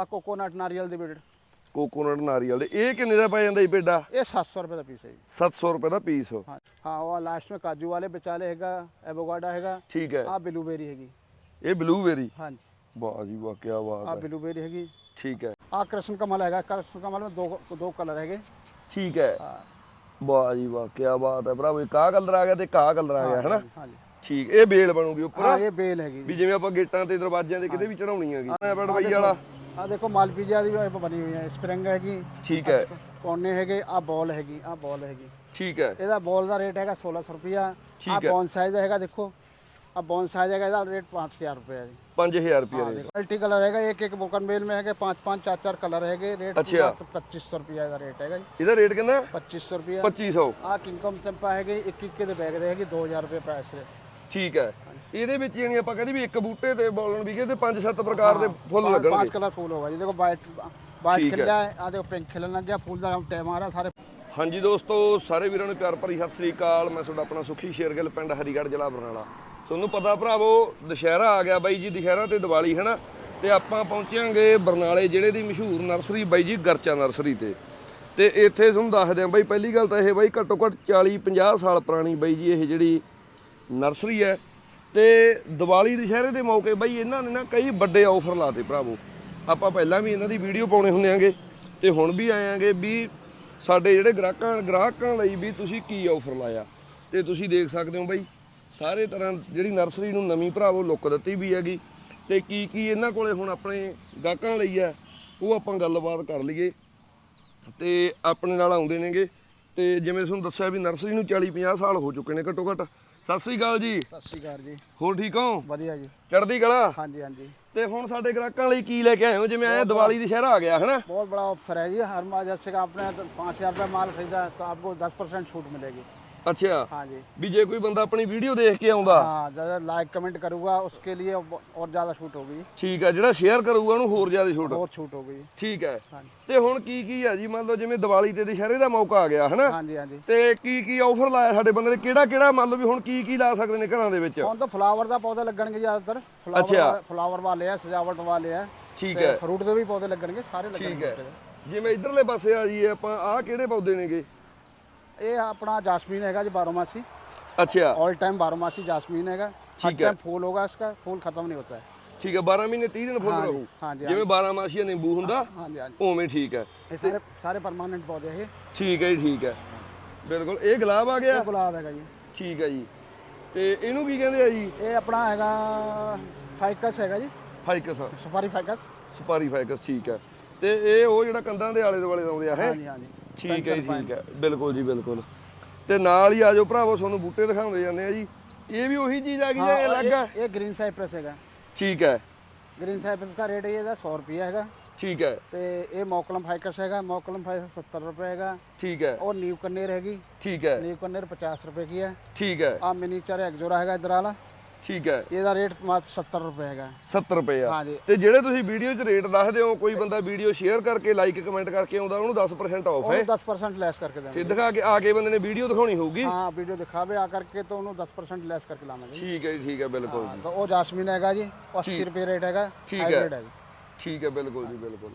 ਆ ਕੋਕੋਨਟ ਨਾਰੀਅਲ ਦੀ ਬੀਡ ਕੋਕੋਨਟ ਨਾਰੀਅਲ ਦੇ। ਇਹ ਕਿੰਨੇ ਦਾ ਪੈ ਜਾਂਦਾ ਜੀ ਪੇਡਾ? ਇਹ 700 ਰੁਪਏ ਦਾ ਪੀਸ ਹੈ ਜੀ। 700 ਰੁਪਏ ਦਾ ਪੀਸ ਹਾਂ ਹਾਂ ਉਹ ਲਾਸਟ ਵਿੱਚ ਕਾਜੂ ਵਾਲੇ ਵਿਚਾਲੇ ਹੈਗਾ ਐਵੋਕਾਡੋ ਹੈਗਾ ਠੀਕ ਹੈ। ਆ ਬਲੂਬੇਰੀ ਹੈਗੀ। ਇਹ ਬਲੂਬੇਰੀ ਹਾਂਜੀ। ਵਾਹ ਜੀ ਵਾਹ ਕੀ ਆ ਬਾਤ ਹੈ। ਬਲੂਬੇਰੀ ਹੈਗੀ। ਠੀਕ ਹੈ। ਆ ਕ੍ਰਿਸ਼ਨ ਕਮਲ ਹੈਗਾ ਕ੍ਰਿਸ਼ਨ ਕਮਲ ਵਿੱਚ ਦੋ ਦੋ ਕਲਰ ਹੈਗੇ। ਠੀਕ ਹੈ। ਹਾਂ। ਵਾਹ ਜੀ ਵਾਹ ਕੀ ਬਾਤ ਹੈ ਭਰਾਵੋ ਇੱਕ ਆਹ ਕਲਰ ਆ ਗਿਆ ਤੇ ਇੱਕ ਕਲਰ ਆ ਗਿਆ ਹਨਾ? ਹਾਂਜੀ ਠੀਕ ਇਹ ਬੇਲ ਬਣੂਗੀ ਹਾਂ ਉੱਪਰ ਇਹ ਬੇਲ ਹੈਗੀ। ਵੀ ਜਿਵੇਂ ਆਪਾਂ ਗੇਟਾਂ ਤੇ ਦਰਵਾਜ਼ਿਆਂ ਤੇ ਕਿਤੇ ਵੀ ਚੜਾਉਣੀ ਹੈਗੀ। ਮੈਂ ਬੜਵਈ ਵਾਲਾ। ਆ ਦੇਖੋ ਮਾਲਪੀਜਾ ਦੀ ਬਣੀ ਹੋਈ ਹੈ ਸਪ੍ਰਿੰਗ ਹੈਗੀ ਠੀਕ ਹੈ। ਕੋਨੇ ਹੈਗੇ ਆ ਬਾਲ ਹੈਗੀ ਆ ਬਾਲ ਹੈਗੀ। ਠੀਕ ਹੈ। ਇਹਦਾ ਬਾਲ ਦਾ ਰੇਟ ਹੈਗਾ 1600 ਰੁਪਿਆ ਆ ਬੌਨ ਸਾਈਜ਼ ਹੈਗਾ ਦੇਖੋ ਆ ਬੌਨ ਸਾਈਜ਼ ਹੈਗਾ ਇਹਦਾ ਰੇਟ 5000 ਰੁਪਿਆ ਜੀ। 5000 ਰੁਪਿਆ ਰੇਟ ਮਲਟੀ ਕਲਰ ਹੈਗਾ ਇੱਕ ਇੱਕ ਬੋਕਨ ਮੇਲ ਮੇ ਹੈਗੇ 5 5 4 4 ਕਲਰ ਹੈਗੇ ਰੇਟ 2500 ਰੁਪਿਆ ਇਹਦਾ ਰੇਟ ਹੈਗਾ ਜੀ। ਇਹਦਾ ਰੇਟ ਕਿੰਨਾ? 2500 ਰੁਪਿਆ 2500 ਆ ਕਿੰਗਕਮ ਚੰਪਾ ਹੈਗੇ ਇੱਕ ਇੱਕ ਦੇ ਬੈਗ ਦੇ ਹੈਗੇ 2000 ਰੁਪਏ ਪ੍ਰਾਈਸ ਹੈ ਠੀਕ ਹੈ। ਇਹਦੇ ਵਿੱਚ ਯਾਨੀ ਆਪਾਂ ਕਹਿੰਦੇ ਵੀ ਇੱਕ ਬੂਟੇ ਤੇ ਬੋਲਣ ਵੀ ਤੇ ਪੰਜ ਸੱਤ ਪ੍ਰਕਾਰ ਦੇ ਫੁੱਲ ਲੱਗਣ ਪੰਜ ਕਲਰ ਫੁੱਲ ਹੋਗਾ ਜੀ ਦੇਖੋ ਵਾਈਟ ਵਾਈਟ ਖਿਲਦਾ ਆ ਦੇਖੋ ਪਿੰਕ ਖਿਲਣ ਲੱਗਿਆ ਫੁੱਲ ਦਾ ਟਾਈਮ ਆ ਰਿਹਾ ਸਾਰੇ ਹਾਂਜੀ ਦੋਸਤੋ ਸਾਰੇ ਵੀਰਾਂ ਨੂੰ ਪਿਆਰ ਭਰੀ ਸਤਿ ਸ੍ਰੀ ਅਕਾਲ। ਮੈਂ ਤੁਹਾਡਾ ਆਪਣਾ ਸੁਖੀ ਸ਼ੇਰਗਿੱਲ ਪਿੰਡ ਹਰੀਗੜ੍ਹ ਜ਼ਿਲ੍ਹਾ ਬਰਨਾਲਾ। ਤੁਹਾਨੂੰ ਪਤਾ ਭਰਾਵੋ ਦੁਸ਼ਹਿਰਾ ਆ ਗਿਆ ਬਾਈ ਜੀ ਦੁਸ਼ਹਿਰਾ ਤੇ ਦੀਵਾਲੀ ਹੈ ਨਾ ਤੇ ਆਪਾਂ ਪਹੁੰਚਾਂਗੇ ਬਰਨਾਲੇ ਜ਼ਿਲ੍ਹੇ ਦੀ ਮਸ਼ਹੂਰ ਨਰਸਰੀ ਬਾਈ ਜੀ ਗਰਚਾ ਨਰਸਰੀ ਤੇ। ਤੇ ਇੱਥੇ ਤੁਹਾਨੂੰ ਦੱਸ ਦਿਆਂ ਬਾਈ ਪਹਿਲੀ ਗੱਲ ਤਾਂ ਇਹ ਬਾਈ ਘੱਟੋ ਘੱਟ 40 50 ਸਾਲ ਪੁਰਾਣੀ ਬਾਈ ਜੀ ਇਹ ਜਿਹੜੀ ਨਰਸਰੀ ਹੈ ਤੇ ਦੀਵਾਲੀ ਦੁਸ਼ਹਿਰੇ ਦੇ ਮੌਕੇ ਬਾਈ ਇਹਨਾਂ ਨੇ ਨਾ ਕਈ ਵੱਡੇ ਆਫਰ ਲਾਤੇ ਭਰਾਵੋ। ਆਪਾਂ ਪਹਿਲਾਂ ਵੀ ਇਹਨਾਂ ਦੀ ਵੀਡੀਓ ਪਾਉਣੇ ਹੁੰਦੇ ਆਂਗੇ ਤੇ ਹੁਣ ਵੀ ਆਏ ਆਂਗੇ ਵੀ ਸਾਡੇ ਜਿਹੜੇ ਗ੍ਰਾਹਕਾਂ ਗ੍ਰਾਹਕਾਂ ਲਈ ਵੀ ਤੁਸੀਂ ਕੀ ਆਫਰ ਲਾਇਆ। ਤੇ ਤੁਸੀਂ ਦੇਖ ਸਕਦੇ ਹੋ ਬਈ, ਸਾਰੇ ਤਰ੍ਹਾਂ ਜਿਹੜੀ ਨਰਸਰੀ ਨੂੰ ਨਵੀਂ ਭਰਾਵੋ ਲੁੱਕ ਦਿੱਤੀ ਵੀ ਹੈਗੀ। ਤੇ ਕੀ ਕੀ ਇਹਨਾਂ ਕੋਲੇ ਹੁਣ ਆਪਣੇ ਗਾਹਕਾਂ ਲਈ ਹੈ, ਉਹ ਆਪਾਂ ਗੱਲਬਾਤ ਕਰ ਲਈਏ। ਤੇ ਆਪਣੇ ਨਾਲ ਆਉਂਦੇ ਨੇਗੇ। ਤੇ ਜਿਵੇਂ ਤੁਹਾਨੂੰ ਦੱਸਿਆ ਵੀ ਨਰਸਰੀ ਨੂੰ 40 50 ਸਾਲ ਹੋ ਚੁੱਕੇ ਨੇ ਘੱਟੋ ਘੱਟ ਸਤਿ ਸ੍ਰੀ ਅਕਾਲ ਜੀ सत श्रीकाल जी ਹੋਰ ਠੀਕ ਹੋ बढ़िया जी ਚੜ੍ਹਦੀ ਕਲਾ हाँ जी हाँ जी ਤੇ ਹੁਣ ਸਾਡੇ ਗ੍ਰਾਹਕਾਂ ਲਈ ਕੀ ਲੈ ਕੇ ਆਏ ਹੋ ਜਿਵੇਂ ਐ ਦੀਵਾਲੀ ਦੁਸ਼ਹਿਰਾ ਆ ਗਿਆ ਹਨਾ बहुत बड़ा ऑफर है जी हर माल जैसे कि आपने पाँच हजार रुपये माल खरीदा है, तो आपको दस परसेंट छूट मिलेगी ਅੱਛਾ हाँ जी ਵੀ ਜੇ ਕੋਈ ਬੰਦਾ ਆਪਣੀ ਵੀਡੀਓ ਦੇਖ ਕੇ ਆਉਂਦਾ हाँ ज़्यादा लाइक कमेंट करूँगा उसके लिए और ज़्यादा छूट होगी ਠੀਕ ਹੈ ਜਿਹੜਾ ਸ਼ੇਅਰ ਕਰੂਗਾ ਉਹਨੂੰ ਹੋਰ ਜ਼ਿਆਦਾ ਛੋਟ और छूट होगी ਠੀਕ ਹੈ हाँ जी ਤੇ ਹੁਣ ਕੀ ਕੀ ਆ ਜੀ ਮੰਨ ਲਓ ਜਿਵੇਂ ਦੀਵਾਲੀ ਤੇ ਦੁਸ਼ਹਿਰੇ ਦਾ ਮੌਕਾ ਆ ਗਿਆ ਹਨਾ हाँ जी हाँ जी ਤੇ ਕੀ ਕੀ ਆਫਰ ਲਾਇਆ ਸਾਡੇ ਬੰਦੇ ਨੇ ਕਿਹੜਾ ਕਿਹੜਾ ਮੰਨ ਲਓ ਵੀ ਹੁਣ ਕੀ ਕੀ ਲਾ ਸਕਦੇ ਨੇ ਘਰਾਂ ਦੇ ਵਿੱਚ ਹੁਣ ਤਾਂ ਫਲਾਵਰ ਦਾ ਪੌਦੇ ਲੱਗਣਗੇ ਜ਼ਿਆਦਾਤਰ ਅੱਛਾ। ਫਲਾਵਰ ਫਲਾਵਰ ਵਾਲੇ ਆ ਸਜਾਵਟ ਵਾਲੇ ਆ ਠੀਕ ਤੇ ਹੈ ਫਰੂਟ ਦੇ ਵੀ ਪੌਦੇ ਲੱਗਣਗੇ ਸਾਰੇ ਠੀਕ ਲੱਗਣਗੇ ਹੈ ਜਿਵੇਂ ਇਧਰਲੇ ਪਾਸੇ ਆ ਜੀ ਆਪਾਂ ਆਹ ਕਿਹੜੇ ਪੌਦੇ ਨੇਗੇ ਇਹ ਆਪਣਾ ਜਾਸਮੀन ਹੈਗਾ ਜੀ 12 मासी अच्छा ऑल टाइम 12 मासी जासमीन हैगा हर ठीक है। टाइम फूल होगा इसका फूल ਠੀਕ ਹੈ 12 ਮਹੀਨੇ 30 ਦਿਨ ਫੁੱਲ ਹਾਂਜੀ, ਜਿਵੇਂ 12 ਮਾਸੀਆ ਨਿੰਬੂ ਹੁੰਦਾ हाँ जी हाँ ਠੀਕ ਹੈ। ये सारे सारे परमानेंट पौधे है ਠੀਕ ਹੈ ਜੀ ਠੀਕ ਹੈ। ਬਿਲकुਲ ਇਹ ਗੁਲਾਬ ਆ ਗਿਆ? गुलाब हैगा जी ਠੀਕ ਹੈ ਜੀ। ਤੇ ਇਹਨੂੰ ਕੀ ਕਹਿੰਦੇ ਆ ਜੀ? ये अपना हैगा फाइकस हैगा जी ਫਾਈਕਸ सुपारी फाइकस ਸਪਾਰੀ ਫਾਈਕਸ ਠੀਕ ਹੈ। ਤੇ ਇਹ ਉਹ ਜਿਹੜਾ ਕੰਧਾਂ ਦੇ ਆਲੇ ਦੁਆਲੇ ਲਾਉਂਦੇ ਆ ਹੈ जी हाँ ਠੀਕ ਹੈ ਜੀ ਠੀਕ ਹੈ। ਬਿਲਕੁਲ ਜੀ ਬਿਲਕੁਲ। ਤੇ ਨਾਲ ਹੀ ਆਜੋ ਭਰਾਵੋ ਤੁਹਾਨੂੰ ਬੂਟੇ ਦਿਖਾਉਂਦੇ ਜਾਂਦੇ ਆ ਜੀ। ਇਹ ਵੀ ਉਹੀ ਚੀਜ਼ ਆ ਗਈ ਹੈ ਅਲੱਗ ਹੈ ਇਹ ਗ੍ਰੀਨ ਸਾਈਪਰਸ ਹੈਗਾ। ਠੀਕ ਹੈ। ਗ੍ਰੀਨ ਸਾਈਪਰਸ ਦਾ ਰੇਟ ਇਹਦਾ 100 ਰੁਪਏ ਹੈਗਾ। ਠੀਕ ਹੈ। ਤੇ ਇਹ ਮੌਕਲਮ ਫਾਈਕਸ ਹੈਗਾ ਮੌਕਲਮ ਫਾਈਕਸ 70 ਰੁਪਏ ਹੈਗਾ। ਠੀਕ ਹੈ। ਔਰ ਨਿਊ ਕੰਨੇਰ ਹੈਗੀ। ਠੀਕ ਹੈ। ਨਿਊ ਕੰਨੇਰ 50 ਰੁਪਏ ਕੀ ਹੈ। ਠੀਕ ਹੈ। ਆ ਮਿਨੀਚਰ ਐਗਜ਼ੋਰਾ ਹੈਗਾ ਇਧਰ ਵਾਲਾ। ਠੀਕ ਹੈ। ਇਹਦਾ ਰੇਟ ਮਾਤ 70 ਰੁਪਏ ਹੈਗਾ। 70 ਰੁਪਏ ਆ। ਤੇ ਜਿਹੜੇ ਤੁਸੀਂ ਵੀਡੀਓ 'ਚ ਰੇਟ ਦੱਸਦੇ ਹੋ ਕੋਈ ਬੰਦਾ ਵੀਡੀਓ ਸ਼ੇਅਰ ਕਰਕੇ ਲਾਈਕ ਕਮੈਂਟ ਕਰਕੇ ਆਉਂਦਾ ਉਹਨੂੰ 10% ਆਫ ਹੈ। 10% ਲੈਸ ਕਰਕੇ ਆ ਕੇ ਬੰਦੇ ਨੇ ਵੀਡੀਓ ਦਿਖਾਉਣੀ ਹੋਊਗੀ। ਹਾਂ ਵੀਡੀਓ ਦਿਖਾਵੇ ਆ ਕਰਕੇ ਤਾਂ ਉਹਨੂੰ 10% ਲੈਸ ਕਰਕੇ ਲਾਵਾਂਗੇ ਠੀਕ ਹੈ ਠੀਕ ਹੈ ਬਿਲਕੁਲ ਹਾਂ, ਤਾਂ ਉਹ ਜਾਸਮੀਨ ਹੈਗਾ ਜੀ 80 ਰੁਪਏ ਰੇਟ ਹੈਗਾ ਠੀਕ ਹੈ। ਠੀਕ ਹੈ ਬਿਲਕੁਲ ਜੀ ਬਿਲਕੁਲ।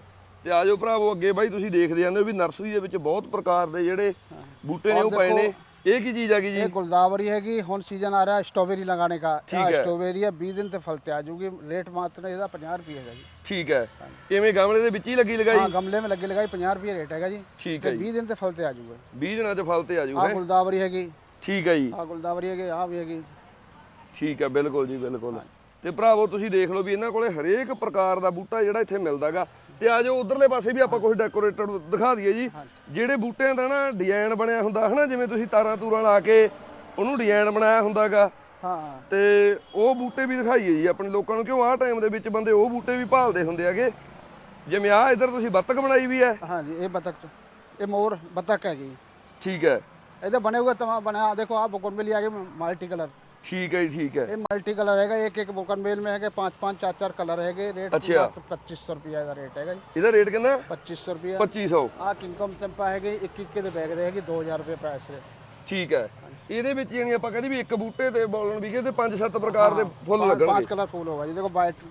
ਤੇ ਆਜੋ ਭਰਾਵੋ ਅੱਗੇ ਬਾਈ ਤੁਸੀਂ ਦੇਖਦੇ ਜਾਂਦੇ ਹੋ ਵੀ ਨਰਸਰੀ ਦੇ ਵਿੱਚ ਬਹੁਤ ਪ੍ਰਕਾਰ ਦੇ ਜਿਹੜੇ ਬੂਟੇ ਨੇ ਉਹ ਪਏ ਨੇ। ਇਹ ਕੀ ਚੀज ਹੈਗੀ ਜੀ? ਇਹ गुलदावरी हैगी ਹੁਣ ਸੀਜ਼ਨ ਆ ਰਿਹਾ ਸਟ੍ਰਾਬੇਰੀ ਲਗਾਣੇ ਦਾ। ਠੀਕ ਹੈ। ਸਟ੍ਰਾਬੇਰੀ ਹੈ 20 ਦਿਨ ਤੇ ਫਲ ਤੇ ਆ ਜੂਗੀ ਰੇਟ ਮਾਤਰ ਇਹਦਾ 50 ਰੁਪਏ ਹੈਗਾ ਜੀ। ਠੀਕ ਹੈ। ਇਵੇਂ ਗਮਲੇ ਦੇ ਵਿੱਚ ਹੀ ਲੱਗੀ ਹਾਂ ਗਮਲੇ ਮੇ ਲੱਗੇ ਲਗਾਈ 50 ਰੁਪਏ ਰੇਟ ਹੈਗਾ ਜੀ। ਠੀਕ ਹੈ 20 ਦਿਨ ਤੇ ਫਲ ਤੇ ਆ ਜੂਗਾ 20 ਦਿਨਾਂ 'ਚ ਫਲ ਤੇ ਆ ਜੂਗਾ ਆਹ ਗੁਲਦਾਵਰੀ ਹੈਗੀ। ਠੀਕ ਹੈ ਜੀ। ਆਹ ਗੁਲਦਾਵਰੀ ਹੈਗੀ ਆਹ ਵੀ ਹੈਗੀ। ਠੀਕ ਹੈ ਬਿਲਕੁਲ ਜੀ ਬਿਲਕੁਲ। ਤੇ ਭਰਾਵੋ ਤੁਸੀਂ ਦੇਖ ਲਓ ਵੀ ਇਹਨਾਂ ਕੋਲੇ ਹਰੇਕ ਪ੍ਰਕਾਰ ਦਾ ਬੂਟਾ ਜਿਹੜਾ ਇੱਥੇ ਮਿਲਦਾਗਾ ਤੇ ਆ ਜਾਓ ਉਧਰਲੇ ਪਾਸੇ ਵੀ ਆਪਾਂ ਕੁਝ ਡੈਕੋਰੇਟਡ ਦਿਖਾ ਦਈਏ ਜੀ। ਜਿਹੜੇ ਬੂਟਿਆਂ ਦਾ ਨਾ ਡਿਜ਼ਾਈਨ ਬਣਿਆ ਹੁੰਦਾ ਹਨਾ ਜਿਵੇਂ ਤੁਸੀਂ ਤਾਰਾਂ ਤੂਰਾਂ ਲਾ ਕੇ ਉਹਨੂੰ ਡਿਜ਼ਾਈਨ ਬਣਾਇਆ ਹੁੰਦਾਗਾ। ਤੇ ਉਹ ਬੂਟੇ ਵੀ ਦਿਖਾਈਏ ਜੀ ਆਪਣੇ ਲੋਕਾਂ ਨੂੰ ਕਿਉਂ ਆਹ ਟਾਈਮ ਦੇ ਵਿੱਚ ਬੰਦੇ ਉਹ ਬੂਟੇ ਵੀ ਭਾਲਦੇ ਹੁੰਦੇ ਹੈਗੇ। ਜਿਵੇਂ ਆਹ ਇਧਰ ਤੁਸੀਂ ਬੱਤਕ ਬਣਾਈ ਵੀ ਹੈ। ਹਾਂਜੀ ਇਹ ਬੱਤਕ ਇਹ ਮੋਰ ਬੱਤਕ ਹੈਗੀ। ਠੀਕ ਹੈ। ਇਹਦੇ ਬਣੇ ਹੋਏ ਤਮਾ ਦੇਖੋ ਆ ਬਕੋਨ ਮੇ ਕੇ ਮਲਟੀ ਕਲਰ। ਠੀਕ ਹੈ ਜੀ ਠੀਕ ਹੈ ये मल्टी कलर हैगा एक एक बोकन मेल में है पांच पांच चार चार कलर है रेट अच्छा। पच्चीस सौ रुपया का रेट हैगा जी ਇਹਦਾ ਰੇਟ ਕਿੰਨਾ पच्चीस सौ रुपया 2500 आ किंगकम चंपा हैगी एक एक के बैग रहेगी दो हजार रुपये प्राइस है ਠੀਕ ਹੈ ਇਹਦੇ ਵਿੱਚ ਯਾਨੀ ਆਪਾਂ ਕਹਿੰਦੇ ਵੀ ਇੱਕ ਬੂਟੇ ਤੇ ਬੋਲਣ ਵੀ ਤੇ ਪੰਜ ਸੱਤ ਪ੍ਰਕਾਰ ਦੇ ਫੁੱਲ पांच ਲੱਗਣਗੇ कलर फूल होगा जी देखो वाइट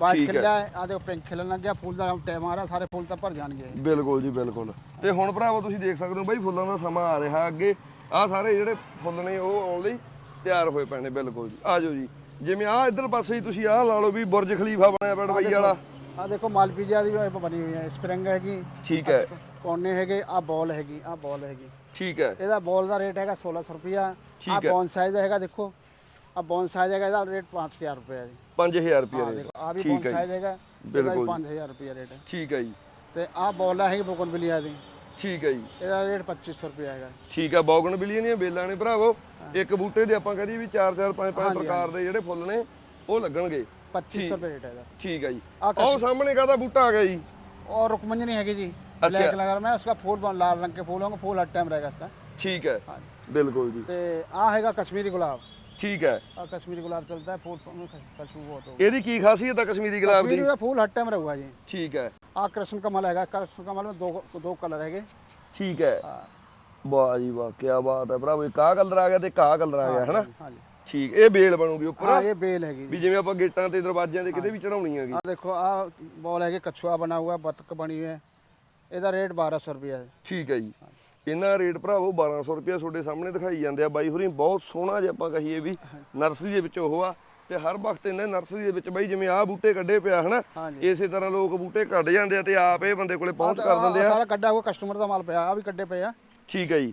ਵਾਈਟ ਠੀਕ ਹੈ। ਖਿਲਿਆ ਹੈ ਆ ਦੇਖੋ ਪਿੰਕ ਖਿਲਣ ਲੱਗਿਆ ਫੁੱਲ ਦਾ ਟਾਈਮ ਆ ਰਿਹਾ ਸਾਰੇ ਫੁੱਲ ਤਾਂ ਭਰ ਜਾਣਗੇ ਬਿਲਕੁਲ ਜੀ ਬਿਲਕੁਲ ਤੇ ਹੁਣ ਭਰਾਵੋ ਤੁਸੀਂ ਦੇਖ ਸਕਦੇ ਹੋ ਬਾਈ ਫੁੱਲਾਂ ਦਾ ਸਮਾਂ ਆ ਰਿਹਾ ਅੱਗੇ ਆਹ ਸਾਰੇ ਜਿਹੜੇ ਫੁੱਲ ਨੇ ਉਹ ਆਉਣ ਲਈ ਤਿਆਰ ਹੋਏ ਨੇ ਬਿਲਕੁਲ ਜੀ। ਆ ਜਾਓ ਜੀ। ਜਿਵੇਂ ਆਹ ਇੱਧਰ ਪਾਸੇ ਹੀ ਤੁਸੀਂ ਆਹ ਲਾ ਲਓ ਵੀ ਬੁਰਜ ਖਲੀਫਾ ਬਣਿਆ ਪਿਆ ਡਬਈ ਵਾਲਾ। ਆ ਦੇਖੋ ਮਾਲਪੀਜਾ ਦੀ ਬਣੀ ਹੋਈ ਹੈ ਸਪਰਿੰਗ ਹੈਗੀ। ਠੀਕ ਹੈ। ਕੋਨੇ ਹੈਗੇ ਆ ਬੋਲ ਹੈਗੀ ਆ ਬੋਲ ਹੈਗੀ। ਠੀਕ ਹੈ। ਇਹਦਾ ਬੋਲ ਦਾ ਰੇਟ ਹੈਗਾ 1600 ਰੁਪਿਆ ਆ। ਬੌਨ ਸਾਈਜ਼ ਹੈਗਾ ਦੇਖੋ। ਆ ਬੌਨ ਸਾਈਜ਼ ਹੈਗਾ ਇਹਦਾ ਰੇਟ 5000 ਰੁਪਏ ਹੈ ਜੀ। 5000 ਰੁਪਏ ਆ ਰੇਟ। ਆ ਵੀ ਬੌਨ ਸਾਈਜ਼ ਹੈਗਾ ਬਿਲਕੁਲ 5000 ਰੁਪਏ ਰੇਟ ਠੀਕ ਹੈ ਜੀ। ਤੇ ਆ ਬੋਲ ਹੈਗੀ ਬੋਕਨ ਬਿਲੀਆ ਦੀ। ਠੀਕ ਹੈ ਜੀ। ਇਹਦਾ ਰੇਟ 2500 ਰੁਪਏ ਹੈਗਾ। ਠੀਕ ਹੈ ਬੌਗਨ ਬਿਲੀਆਂ ਦੀਆਂ ਬੇਲਾਂ ਨੇ ਭਰਾਵੋ। ਇੱਕ ਬੂਟੇ ਦੇ ਆਪਾਂ ਕਹਦੇ ਵੀ 4 4 5 5 ਪ੍ਰਕਾਰ ਦੇ ਜਿਹੜੇ ਫੁੱਲ ਨੇ ਉਹ ਲੱਗਣਗੇ। 2500 ਰੁਪਏ ਠੀਕ ਹੈ ਜੀ। ਆਹ ਸਾਹਮਣੇ ਕਾਹਦਾ ਬੂਟਾ ਆ ਗਿਆ ਜੀ? और रुकमंजनी हैगी जी ब्लैक कलर में उसका फूल लाल रंग के फूल होंगे फूल हर टाइम रहेगा इसका ठीक है बिल्कुल जी ते आ हैगा कश्मीरी गुलाब ਠੀਕ ਹੈ। ਆ ਕਸ਼ਮੀਰੀ ਗੁਲਾਬ ਚਲਦਾ ਫੁੱਲ ਖੁਸ਼ਬੂ ਬਹੁਤ ਹੋ ਇਹਦੀ ਕੀ ਖਾਸੀਅਤ ਹੈ ਕਸ਼ਮੀਰੀ ਗੁਲਾਬ ਦੀ? ਕਸ਼ਮੀਰੀ ਫੁੱਲ ਹਰ ਟਾਈਮ ਰਹੂਗਾ ਜੀ। ਠੀਕ ਹੈ। आ कृष्ण कमल हैगा कृष्ण कमल में दो दो कलर हैगे ਠੀਕ ਹੈ हाँ ਵਾਹ ਜੀ ਵਾਹ ਕੀ ਬਾਤ ਹੈ ਭਰਾਵੋ ਇੱਕ ਆਹ ਕਲਰ ਆ ਗਿਆ ਤੇ ਇੱਕ ਆਹ ਕਲਰ ਆ ਗਿਆ ਹਨਾ हाँ जी ਠੀਕ ਇਹ ਬੇਲ ਬਣੂਗੀ ਉੱਪਰ हाँ ये बेल हैगी ਵੀ ਜਿਵੇਂ ਆਪਾਂ ਗੇਟਾਂ ਤੇ ਦਰਵਾਜ਼ਿਆਂ ਤੇ ਕਿਤੇ ਵੀ ਚੜਾਉਣੀ ਹੈਗੀ आ देखो आ बॉल हैगे कछुआ बना हुआ है बतख बनी हुई है ਇਹਦਾ ਰੇਟ 1200 ਰੁਪਏ ਹੈ ਠੀਕ ਹੈ ਜੀ ਇਹਨਾਂ ਦਾ ਰੇਟ ਭਰਾਵੋ 1200 ਰੁਪਏ ਤੁਹਾਡੇ ਸਾਹਮਣੇ ਦਿਖਾਈ ਜਾਂਦੇ ਆ ਬਾਈ ਹੋਰੀ ਬਹੁਤ ਸੋਹਣਾ ਜੇ ਆਪਾਂ ਕਹੀਏ ਵੀ ਨਰਸਰੀ ਦੇ ਵਿੱਚ ਉਹ ਆ ਤੇ ਹਰ ਵਕਤ ਇਹਨਾਂ ਨਰਸਰੀ ਦੇ ਵਿੱਚ ਬਾਈ ਜਿਵੇਂ ਆਹ ਬੂਟੇ ਕੱਢੇ ਪਿਆ ਹਨਾ? ਇਸੇ ਤਰ੍ਹਾਂ ਲੋਕ ਬੂਟੇ ਕੱਢ ਜਾਂਦੇ ਆ ਤੇ ਆਪ ਇਹ ਬੰਦੇ ਕੋਲੇ ਪਹੁੰਚ ਕਰ ਦਿੰਦੇ ਆ। ਸਾਰਾ ਕੱਢਾ ਹੋਇਆ ਕਸਟਮਰ ਦਾ ਮਾਲ ਪਿਆ ਆ ਵੀ ਕੱਢੇ ਪਏ ਆ। ਠੀਕ ਹੈ ਜੀ।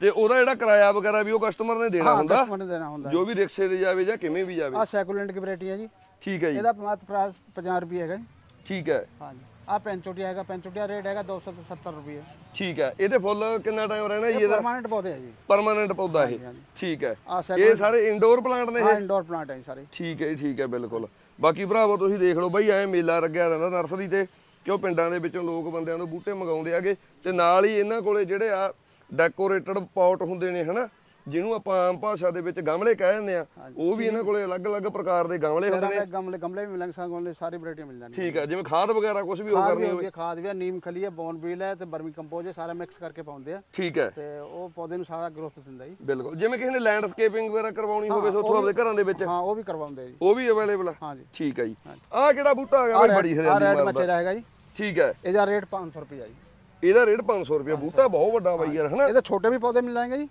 ਤੇ ਉਹਦਾ ਜਿਹੜਾ ਕਿਰਾਇਆ ਵਗੈਰਾ ਵੀ ਉਹ ਕਸਟਮਰ ਨੇ ਦੇਣਾ ਹਾਂ ਹੁੰਦਾ? ਕਸਟਮਰ ਨੇ ਦੇਣਾ ਹੁੰਦਾ। ਜੋ ਵੀ ਰਿਕਸ਼ੇ ਤੇ ਜਾਵੇ ਜਾਂ ਕਿਵੇਂ ਵੀ ਜਾਵੇ। ਆ ਸੈਕੂਲੈਂਟ ਵੈਰਾਈਟੀ ਹੈ ਜੀ। ਠੀਕ ਹੈ ਜੀ। ਇਹਦਾ ਮਾत्र ਪ੍ਰਾਈਸ 50 ਰੁਪਏ ਹੈਗਾ ਜੀ। ਠੀਕ ਹੈ ਹਾਂਜੀ ਆ ਪੈਂਚੋਟੀਆ ਹੈਗਾ ਪੈਂਚੋਟੀਆ ਰੇਟ ਹੈਗਾ 270 ਰੁਪਏ। ਠੀਕ ਹੈ ਇਹਦੇ ਫੁੱਲ ਕਿੰਨਾ ਟਾਈਮ ਰਹਿਣਾ ਜੀ ਇਹਦਾ? ਪਰਮਾਨੈਂਟ ਪੌਦੇ ਹੈ ਜੀ। ਪਰਮਾਨੈਂਟ ਪੌਦਾ ਇਹ। ਠੀਕ ਹੈ। ਇਹ ਸਾਰੇ ਇੰਡੋਰ ਪਲਾਂਟ ਨੇ ਇਹ? ਹਾਂ ਇੰਡੋਰ ਪਲਾਂਟ ਹੈ ਸਾਰੇ। ਠੀਕ ਹੈ ਠੀਕ ਹੈ ਬਿਲਕੁਲ। ਬਾਕੀ ਭਰਾਵੋ ਤੁਸੀਂ ਦੇਖ ਲਓ ਬਈ ਐ ਮੇਲਾ ਲੱਗਿਆ ਰਹਿੰਦਾ ਨਰਸਰੀ ਤੇ ਕਿਉਂ ਪਿੰਡਾਂ ਦੇ ਵਿੱਚੋਂ ਲੋਕ ਬੰਦਿਆਂ ਨੂੰ ਬੂਟੇ ਮੰਗਾਉਂਦੇ ਆਗੇ ਤੇ ਨਾਲ ਹੀ ਇਹਨਾਂ ਕੋਲੇ ਜਿਹੜੇ ਆ ਡੈਕੋਰੇਟਡ ਪੌਟ ਹੁੰਦੇ ਨੇ ਹਨਾ? ਜਿਹਨੂੰ ਆਪਾਂ ਆਮ ਭਾਸ਼ਾ ਦੇ ਵਿੱਚ ਗਮਲੇ ਕਹਿ ਦਿੰਦੇ ਆ ਉਹ ਵੀ ਇਹਨਾਂ ਕੋਲੇ ਅਲੱਗ-ਅਲੱਗ ਪ੍ਰਕਾਰ ਦੇ ਗਮਲੇ ਹੁੰਦੇ ਨੇ। ਗਮਲੇ ਗਮਲੇ ਵੀ ਮਿਲਣਗੇ ਸਾਂ ਗਮਲੇ ਮਿਲ ਜਾਣਗੀ ਠੀਕ ਆ ਜਿਵੇਂ ਖਾਦ ਵਗੈਰਾ ਕੁਝ ਵੀ ਉਹ ਕਰਨੀ ਹੋਵੇ। ਖਾਦ ਵੀ ਆ ਨੀਮ ਖਲੀ ਆ ਬੌਨ ਬੀਲ ਹੈ ਤੇ ਬਰਮੀ ਕੰਪੋਜ਼ ਹੈ ਸਾਰਾ ਮਿਕਸ ਕਰਕੇ ਪਾਉਂਦੇ ਆ। ਠੀਕ ਹੈ। ਤੇ ਉਹ ਪੌਦੇ ਨੂੰ ਸਾਰਾ ਗਰੋਥ ਦਿੰਦਾ ਜੀ। ਬਿਲਕੁਲ ਜਿਵੇਂ ਕਿਸੇ ਨੇ ਲੈਂਡਸਕੇਪਿੰਗ ਵਗੈਰਾ ਕਰਵਾਉਣੀ ਹੋਵੇ ਸੋ ਉੱਥੋਂ ਆਪਣੇ ਘਰਾਂ ਦੇ ਵਿੱਚ। ਹਾਂ ਉਹ ਵੀ ਕਰਵਾਉਂਦੇ ਜੀ। ਉਹ ਵੀ ਅਵੇਲੇਬਲ ਆ। ਹਾਂ ਜੀ ਠੀਕ ਹੈ ਜੀ। ਆਹ ਕਿਹੜਾ ਬੂਟਾ ਹੈਗਾ? ਬੜੀ ਹਰਿਆਲੀ ਮਾਰਦਾ। ਆ ਰੈਡ ਹੈਗਾ ਜੀ। ਠੀਕ ਹੈ। ਇਹਦਾ ਰੇਟ 500 ਰੁਪਏ ਜੀ। ਇਹਦਾ ਰੇਟ 500 ਰੁਪਏ ਬੂਟਾ ਬਹੁਤ ਵੱਡਾ ਬਾਈ ਯਾਰ ਹਨਾ? ਇਹਦੇ ਛੋਟੇ ਵੀ ਪੌਦੇ ਮਿਲ ਜਾਣਗੇ ਜੀ।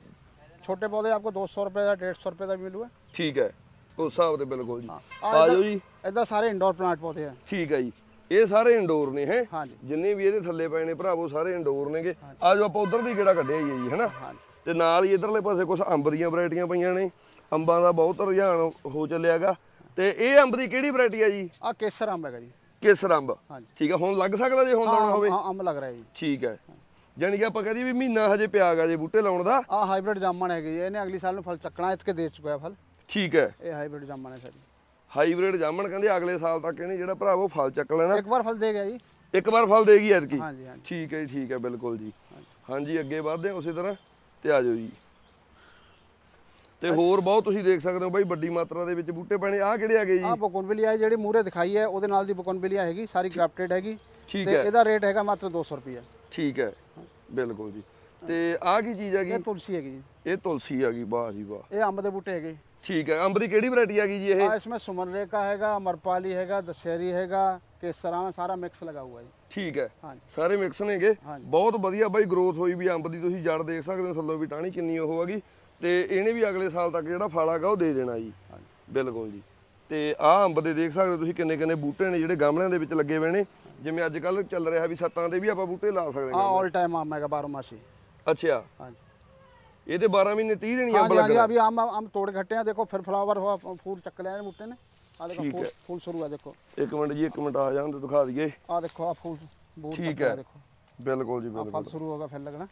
छोटे पौधे आपको 200 रुपए का 150 रुपए का भी मिलूगा ਠੀਕ ਹੈ ਉਸ ਹਿਸਾਬ ਤੇ ਬਿਲਕੁਲ ਜੀ ਆ ਆ ਜਾਓ ਜੀ इधर सारे इंडोर प्लांट पौधे हैं ਠੀਕ ਹੈ ਜੀ ਇਹ ਸਾਰੇ ਇੰਡੋਰ ਨੇ ਹੈ हाँ जी ਜਿੰਨੇ ਵੀ ਇਹਦੇ ਥੱਲੇ ਪਏ ਨੇ ਭਰਾਵੋ ਸਾਰੇ ਇੰਡੋਰ ਨੇਗੇ ਆ ਜਾਓ ਆਪਾਂ ਉਧਰ ਦੀ ਕਿਹੜਾ ਕੱਢਿਆ ਹੀ ਹੈ ਜੀ ਹਨਾ हाँ जी ਤੇ ਨਾਲ ਹੀ ਇਧਰਲੇ ਪਾਸੇ ਕੁਝ ਅੰਬ ਦੀਆਂ ਵੈਰਾਈਟੀਆਂ ਪਈਆਂ ਨੇ ਅੰਬਾਂ ਦਾ ਬਹੁਤ ਰੁਝਾਨ ਹੋ ਚੱਲਿਆਗਾ ਤੇ ਇਹ ਅੰਬ ਦੀ ਕਿਹੜੀ ਵੈਰਾਈਟੀ ਆ ਜੀ आ केसर आम है जी ਕੇਸਰ ਅੰਬ हाँ जी ਠੀਕ ਹੈ ਹੁਣ ਲੱਗ ਸਕਦਾ ਜੇ ਹੁਣ ਲਾਉਣਾ हाँ, ਹੋਵੇ हाँ, आम लग रहा है जी ਠੀਕ ਹੈ ਜਾਨੀ ਕਿ ਆਪਾਂ ਕਹਦੇ ਵੀ ਮਹੀਨਾ ਹਜੇ ਪਿਆ ਗਾ ਜੇ ਬੂਟੇ ਲਾਉਣ ਦਾ। ਆ ਹਾਈਬ੍ਰਿਡ ਜਾਮਣ ਹੈਗੇ ਇਹਨੇ ਅਗਲੀ ਸਾਲ ਨੂੰ ਫਲ ਚੱਕਣਾ ਇਤਕੇ ਦੇ ਚੁੱਕਿਆ ਫਲ। ਠੀਕ ਹੈ। ਇਹ ਹਾਈਬ੍ਰਿਡ ਜਾਮਣ ਹੈ ਸਾਰੀ ਹਾਈਬ੍ਰਿਡ ਜਾਮਣ ਕਹਿੰਦੇ ਅਗਲੇ ਸਾਲ ਤੱਕ ਇਹਨੇ ਜਿਹੜਾ ਭਰਾਵੋ ਫਲ ਚੱਕ ਲੈਣਾ। ਇੱਕ ਵਾਰ ਫਲ ਦੇ ਗਿਆ ਜੀ। ਇੱਕ ਵਾਰ ਫਲ ਦੇਗੀ ਐਤਕੀ? ਹਾਂਜੀ ਹਾਂਜੀ। ਠੀਕ ਹੈ ਜੀ ਠੀਕ ਹੈ ਬਿਲਕੁਲ ਜੀ। ਹਾਂਜੀ। ਅੱਗੇ ਵਧਦੇ ਉਸੇ ਤਰ੍ਹਾਂ ਤੇ ਆ ਜਾਓ ਜੀ। ਤੇ ਹੋਰ ਬਹੁਤ ਤੁਸੀਂ ਦੇਖ ਸਕਦੇ ਹੋ ਬਾਈ ਵੱਡੀ ਮਾਤਰਾ ਦੇ ਵਿੱਚ ਬੂਟੇ ਪੈਣੇ। ਆ ਕਿਹੜੇ ਹੈਗੇ ਜੀ? ਆ ਬਕਨਵਿਲੀਆ ਜਿਹੜੀ ਮੂਰੇ ਦਿਖਾਈ ਹੈ ਉਹਦੇ ਨਾਲ ਦੀ ਬਕਨਵਿਲੀਆ ਹੈਗੀ ਸਾਰੀ ਗ੍ਰਾਫਟਡ ਹੈਗੀ। ਤੇ ਇਹਦਾ ਰੇਟ ਹੈਗਾ ਮਾତ୍ର 200 ਰੁਪਏ ਠੀਕ ਹੈ ਬਿਲਕੁਲ ਜੀ ਤੇ ਆ ਕੀ ਚੀਜ਼ ਹੈਗੀ ਇਹ ਤੁਲਸੀ ਹੈਗੀ ਜੀ ਇਹ ਤੁਲਸੀ ਹੈਗੀ ਵਾਹ ਜੀ ਵਾਹ ਇਹ ਅੰਬ ਦੇ ਬੂਟੇ ਹੈਗੇ ਠੀਕ ਹੈ ਅੰਬ ਦੀ ਕਿਹੜੀ ਵੈਰਾਈਟੀ ਹੈਗੀ ਜੀ ਇਹ हाँ इसमें सुमन रेखा हैगा अमरपाली हैगा दशहरी हैगा केसरा में सारा मिक्स लगा हुआ है ਠੀਕ ਹੈ हाँ जी ਸਾਰੇ ਮਿਕਸ ਨੇਗੇ ਹਾਂਜੀ। ਬਹੁਤ ਵਧੀਆ ਬਾਈ ਗਰੋਥ ਹੋਈ ਵੀ ਅੰਬ ਦੀ ਤੁਸੀਂ ਜੜ ਦੇਖ ਸਕਦੇ ਹੋ ਥੱਲੋਂ ਵੀ ਟਾਹਣੀ ਕਿੰਨੀ ਉਹ ਹੈਗੀ ਤੇ ਇਹਨੇ ਵੀ ਅਗਲੇ ਸਾਲ ਤੱਕ ਜਿਹੜਾ ਫਲ ਹੈਗਾ ਉਹ ਦੇ ਦੇਣਾ ਜੀ ਹਾਂਜੀ। ਬਿਲਕੁਲ ਜੀ ਤੇ ਆਹ ਅੰਬ ਦੇ ਦੇਖ ਸਕਦੇ ਹੋ ਤੁਸੀਂ ਕਿੰਨੇ ਕਿੰਨੇ ਬੂਟੇ ਨੇ ਜਿਹੜੇ ਗਮਲਿਆਂ ਦੇ ਵਿੱਚ ਲੱਗੇ ਹੋਏ ਨੇ ਜਿਵੇਂ ਅੱਜ ਕੱਲ ਚੱਲ ਰਿਹਾ ਵੀ ਸੱਤਾਂ ਦੇ ਵੀ ਆਪਾਂ ਬੂਟੇ ਲਾ ਸਕਦੇ ਹਾਂ। ਆਲ ਟਾਈਮ ਆਮ ਹੈਗਾ 12 ਮਾਸੀ। ਅੱਛਾ। ਹਾਂਜੀ। ਇਹਦੇ 12 ਮਹੀਨੇ 30 ਦਿਨ ਹੀ ਆਮ ਲੱਗਦਾ ਹਾਂਜੀ ਅਭੀ ਆਮ ਆਮ ਤੋੜ ਘਟੇ ਆ ਦੇਖੋ ਫਿਰ ਫਲਾਵਰ ਫੂਲ ਚੱਕ ਲਿਆ ਨੇ ਬੂਟੇ ਨੇ। ਆ ਦੇਖੋ ਫੂਲ ਫੂਲ ਸ਼ੁਰੂ ਆ ਦੇਖੋ। ਇੱਕ ਮਿੰਟ ਜੀ ਇੱਕ ਮਿੰਟ ਆ ਜਾਣ ਦਿਖਾ ਦਈਏ। ਆ ਦੇਖੋ ਆ ਫੂਲ ਬੂਟ ਠੀਕ ਹੈ। ਦੇਖੋ। ਬਿਲਕੁਲ ਜੀ ਬਿਲਕੁਲ ਫਲ ਸ਼ੁਰੂ ਹੋਗਾ ਫਿਰ ਲੱਗਣਾ।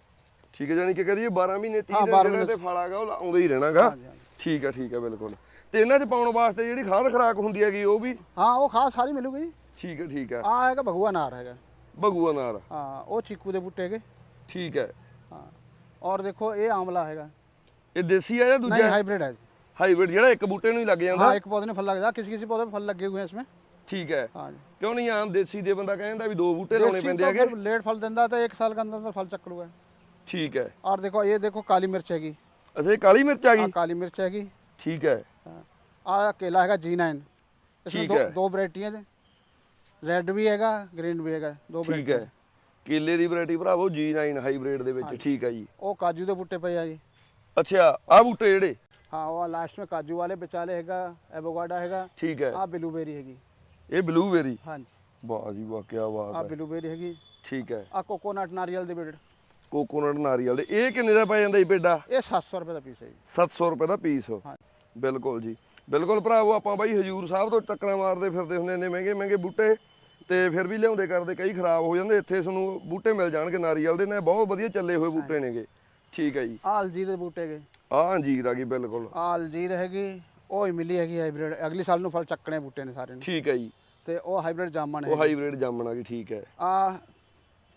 ਠੀਕ ਹੈ ਜਾਨੀ ਕਿ ਕਹਦੀ 12 ਮਹੀਨੇ 30 ਦਿਨ ਤੇ ਫਲ ਆਗਾ ਉਹ ਆਉਂਦਾ ਹੀ ਰਹਿਣਾਗਾ। ਠੀਕ ਹੈ ਠੀਕ ਹੈ ਬਿਲਕੁਲ। ਤੇ ਇਹਨਾਂ 'ਚ ਪਾਉਣ ਵਾਸਤੇ ਜਿਹੜੀ ਖਾਦ ਖਰਾਕ ਹੁੰਦੀ ਹੈਗੀ ਉਹ ਵੀ? ਹਾਂ ਉਹ ਖਾਦ ਸਾਰੀ ਮਿਲੂਗੀ ਠੀਕ ਹੈ ਠੀਕ ਹੈ आ हैगा भगवा नार हैगा ਭਗੂਆ ਨਾਰ हाँ वो चीकू दे बूटे हैगे ਠੀਕ ਹੈ हाँ और देखो ये आंवला हैगा ਇਹ ਦੇਸੀ ਆ ਜਾਂ नहीं ਦੂਜਾ हाइब्रिड है ਹਾਈਬ੍ਰਿਡ ਜਿਹੜਾ ਇੱਕ ਬੂਟੇ ਨੂੰ ਹੀ ਲੱਗ ਜਾਂਦਾ हाँ एक पौधे में फल लग जाता किसी किसी पौधे में फल लगे हुए हैं इसमें ਠੀਕ ਹੈ हाँ जी ਕਿਉਂ ਨਹੀਂ ਆਮ ਦੇਸੀ ਦੇ ਬੰਦਾ ਕਹਿੰਦਾ ਵੀ ਦੋ ਬੂਟੇ ਲਾਉਣੇ देसी ਪੈਂਦੇ तो ਹੈਗੇ फिर लेट फल देता तो एक साल के अंदर अंदर फल चक लूगा ਠੀਕ ਹੈ और देखो ये देखो काली मिर्च हैगी ਅੱਛਾ ਇਹ ਕਾਲੀ ਮਿਰਚ ਆ आ, ਗਈ काली मिर्च हैगी ਠੀਕ है हाँ। आ केला हैगा जी नाइन इसमें ठीक दो है। दो वैरायटी है ਰੈੱਡ ਵੀ ਹੈਗਾ ਗ੍ਰੀਨ ਵੀ ਹੈਗਾ ਦੋ ਠੀਕ ਹੈ। ਕੇਲੇ ਦੀ ਵੈਰਾਈਟੀ ਭਰਾਵੋ G9 ਹਾਈਬ੍ਰਿਡ ਦੇ ਵਿੱਚ ਠੀਕ ਹੈ ਜੀ। ਉਹ ਕਾਜੂ ਦੇ ਬੂਟੇ ਪਏ ਆ ਜੀ। ਅੱਛਾ ਆ ਬੂਟੇ ਜਿਹੜੇ? ਹਾਂ ਉਹ ਲਾਸਟ ਵਿੱਚ ਕਾਜੂ ਵਾਲੇ ਵਿਚਾਲੇ ਹੈਗਾ ਐਵੋਕਾਡਾ ਹੈਗਾ ਠੀਕ ਹੈ। ਆ ਬਲੂਬੇਰੀ ਹੈਗੀ। ਇਹ ਬਲੂਬੇਰੀ ਹਾਂਜੀ। ਵਾਹ ਜੀ ਵਾਹ ਕੀ ਬਾਤ ਆ ਹੈ ਬਲੂਬੇਰੀ ਹੈਗੀ। ਠੀਕ ਹੈ। ਆ ਕੋਕੋਨਟ ਨਾਰੀਅਲ ਦੇ ਬੀੜ ਕੋਕੋਨਟ ਨਾਰੀਅਲ ਦੇ। ਇਹ ਕਿੰਨੇ ਦਾ ਪੈ ਜਾਂਦਾ ਜੀ ਪੇਡਾ? ਇਹ 700 ਰੁਪਏ ਦਾ ਪੀਸ ਹੈ ਜੀ। 700 ਰੁਪਏ ਦਾ ਪੀਸ ਹਾਂ ਬਿਲਕੁਲ ਜੀ। ਬਿਲਕੁਲ ਭਰਾਵੋ ਆਪਾਂ ਬਾਈ ਹਜੂਰ ਸਾਹਿਬ ਤੋਂ ਟੱਕਰਾਂ ਮਾਰਦੇ ਫਿਰਦੇ ਹੁੰਦੇ ਨੇ ਮਹਿੰਗੇ ਮਹਿੰਗੇ ਬੂਟੇ। ਤੇ ਫਿਰ ਵੀ ਲਿਆਉਂਦੇ ਕਰਦੇ ਕਈ ਖਰਾਬ ਹੋ ਜਾਂਦੇ ਇੱਥੇ ਤੁਹਾਨੂੰ ਬੂਟੇ ਮਿਲ ਜਾਣਗੇ ਨਾਰੀਅਲ ਦੇ ਨੇ ਬਹੁਤ ਵਧੀਆ ਚੱਲੇ ਹੋਏ ਬੂਟੇ ਨੇਗੇ। ਠੀਕ ਹੈ ਜੀ। ਆਹ ਅਲਜੀਰ ਦੇ ਬੂਟੇ ਆਹ ਅੰਜੀਰ ਆ ਬਿਲਕੁਲ। ਆਹ ਅਲਜੀਰ ਹੈਗੀ ਉਹ ਹੀ ਮਿਲੀ ਹੈਗੀ ਹਾਈਬ੍ਰਿਡ। ਅਗਲੇ ਸਾਲ ਨੂੰ ਫਲ ਚੱਕਣੇ ਬੂਟੇ ਨੇ ਸਾਰੇ ਠੀਕ ਹੈ ਜੀ। ਤੇ ਉਹ ਹਾਈਬ੍ਰਿਡ ਜਾਮਣ ਹੈ ਉਹ ਹਾਈਬ੍ਰਿਡ ਜਾਮਣ ਆ ਗਈ ਠੀਕ ਹੈ। ਆ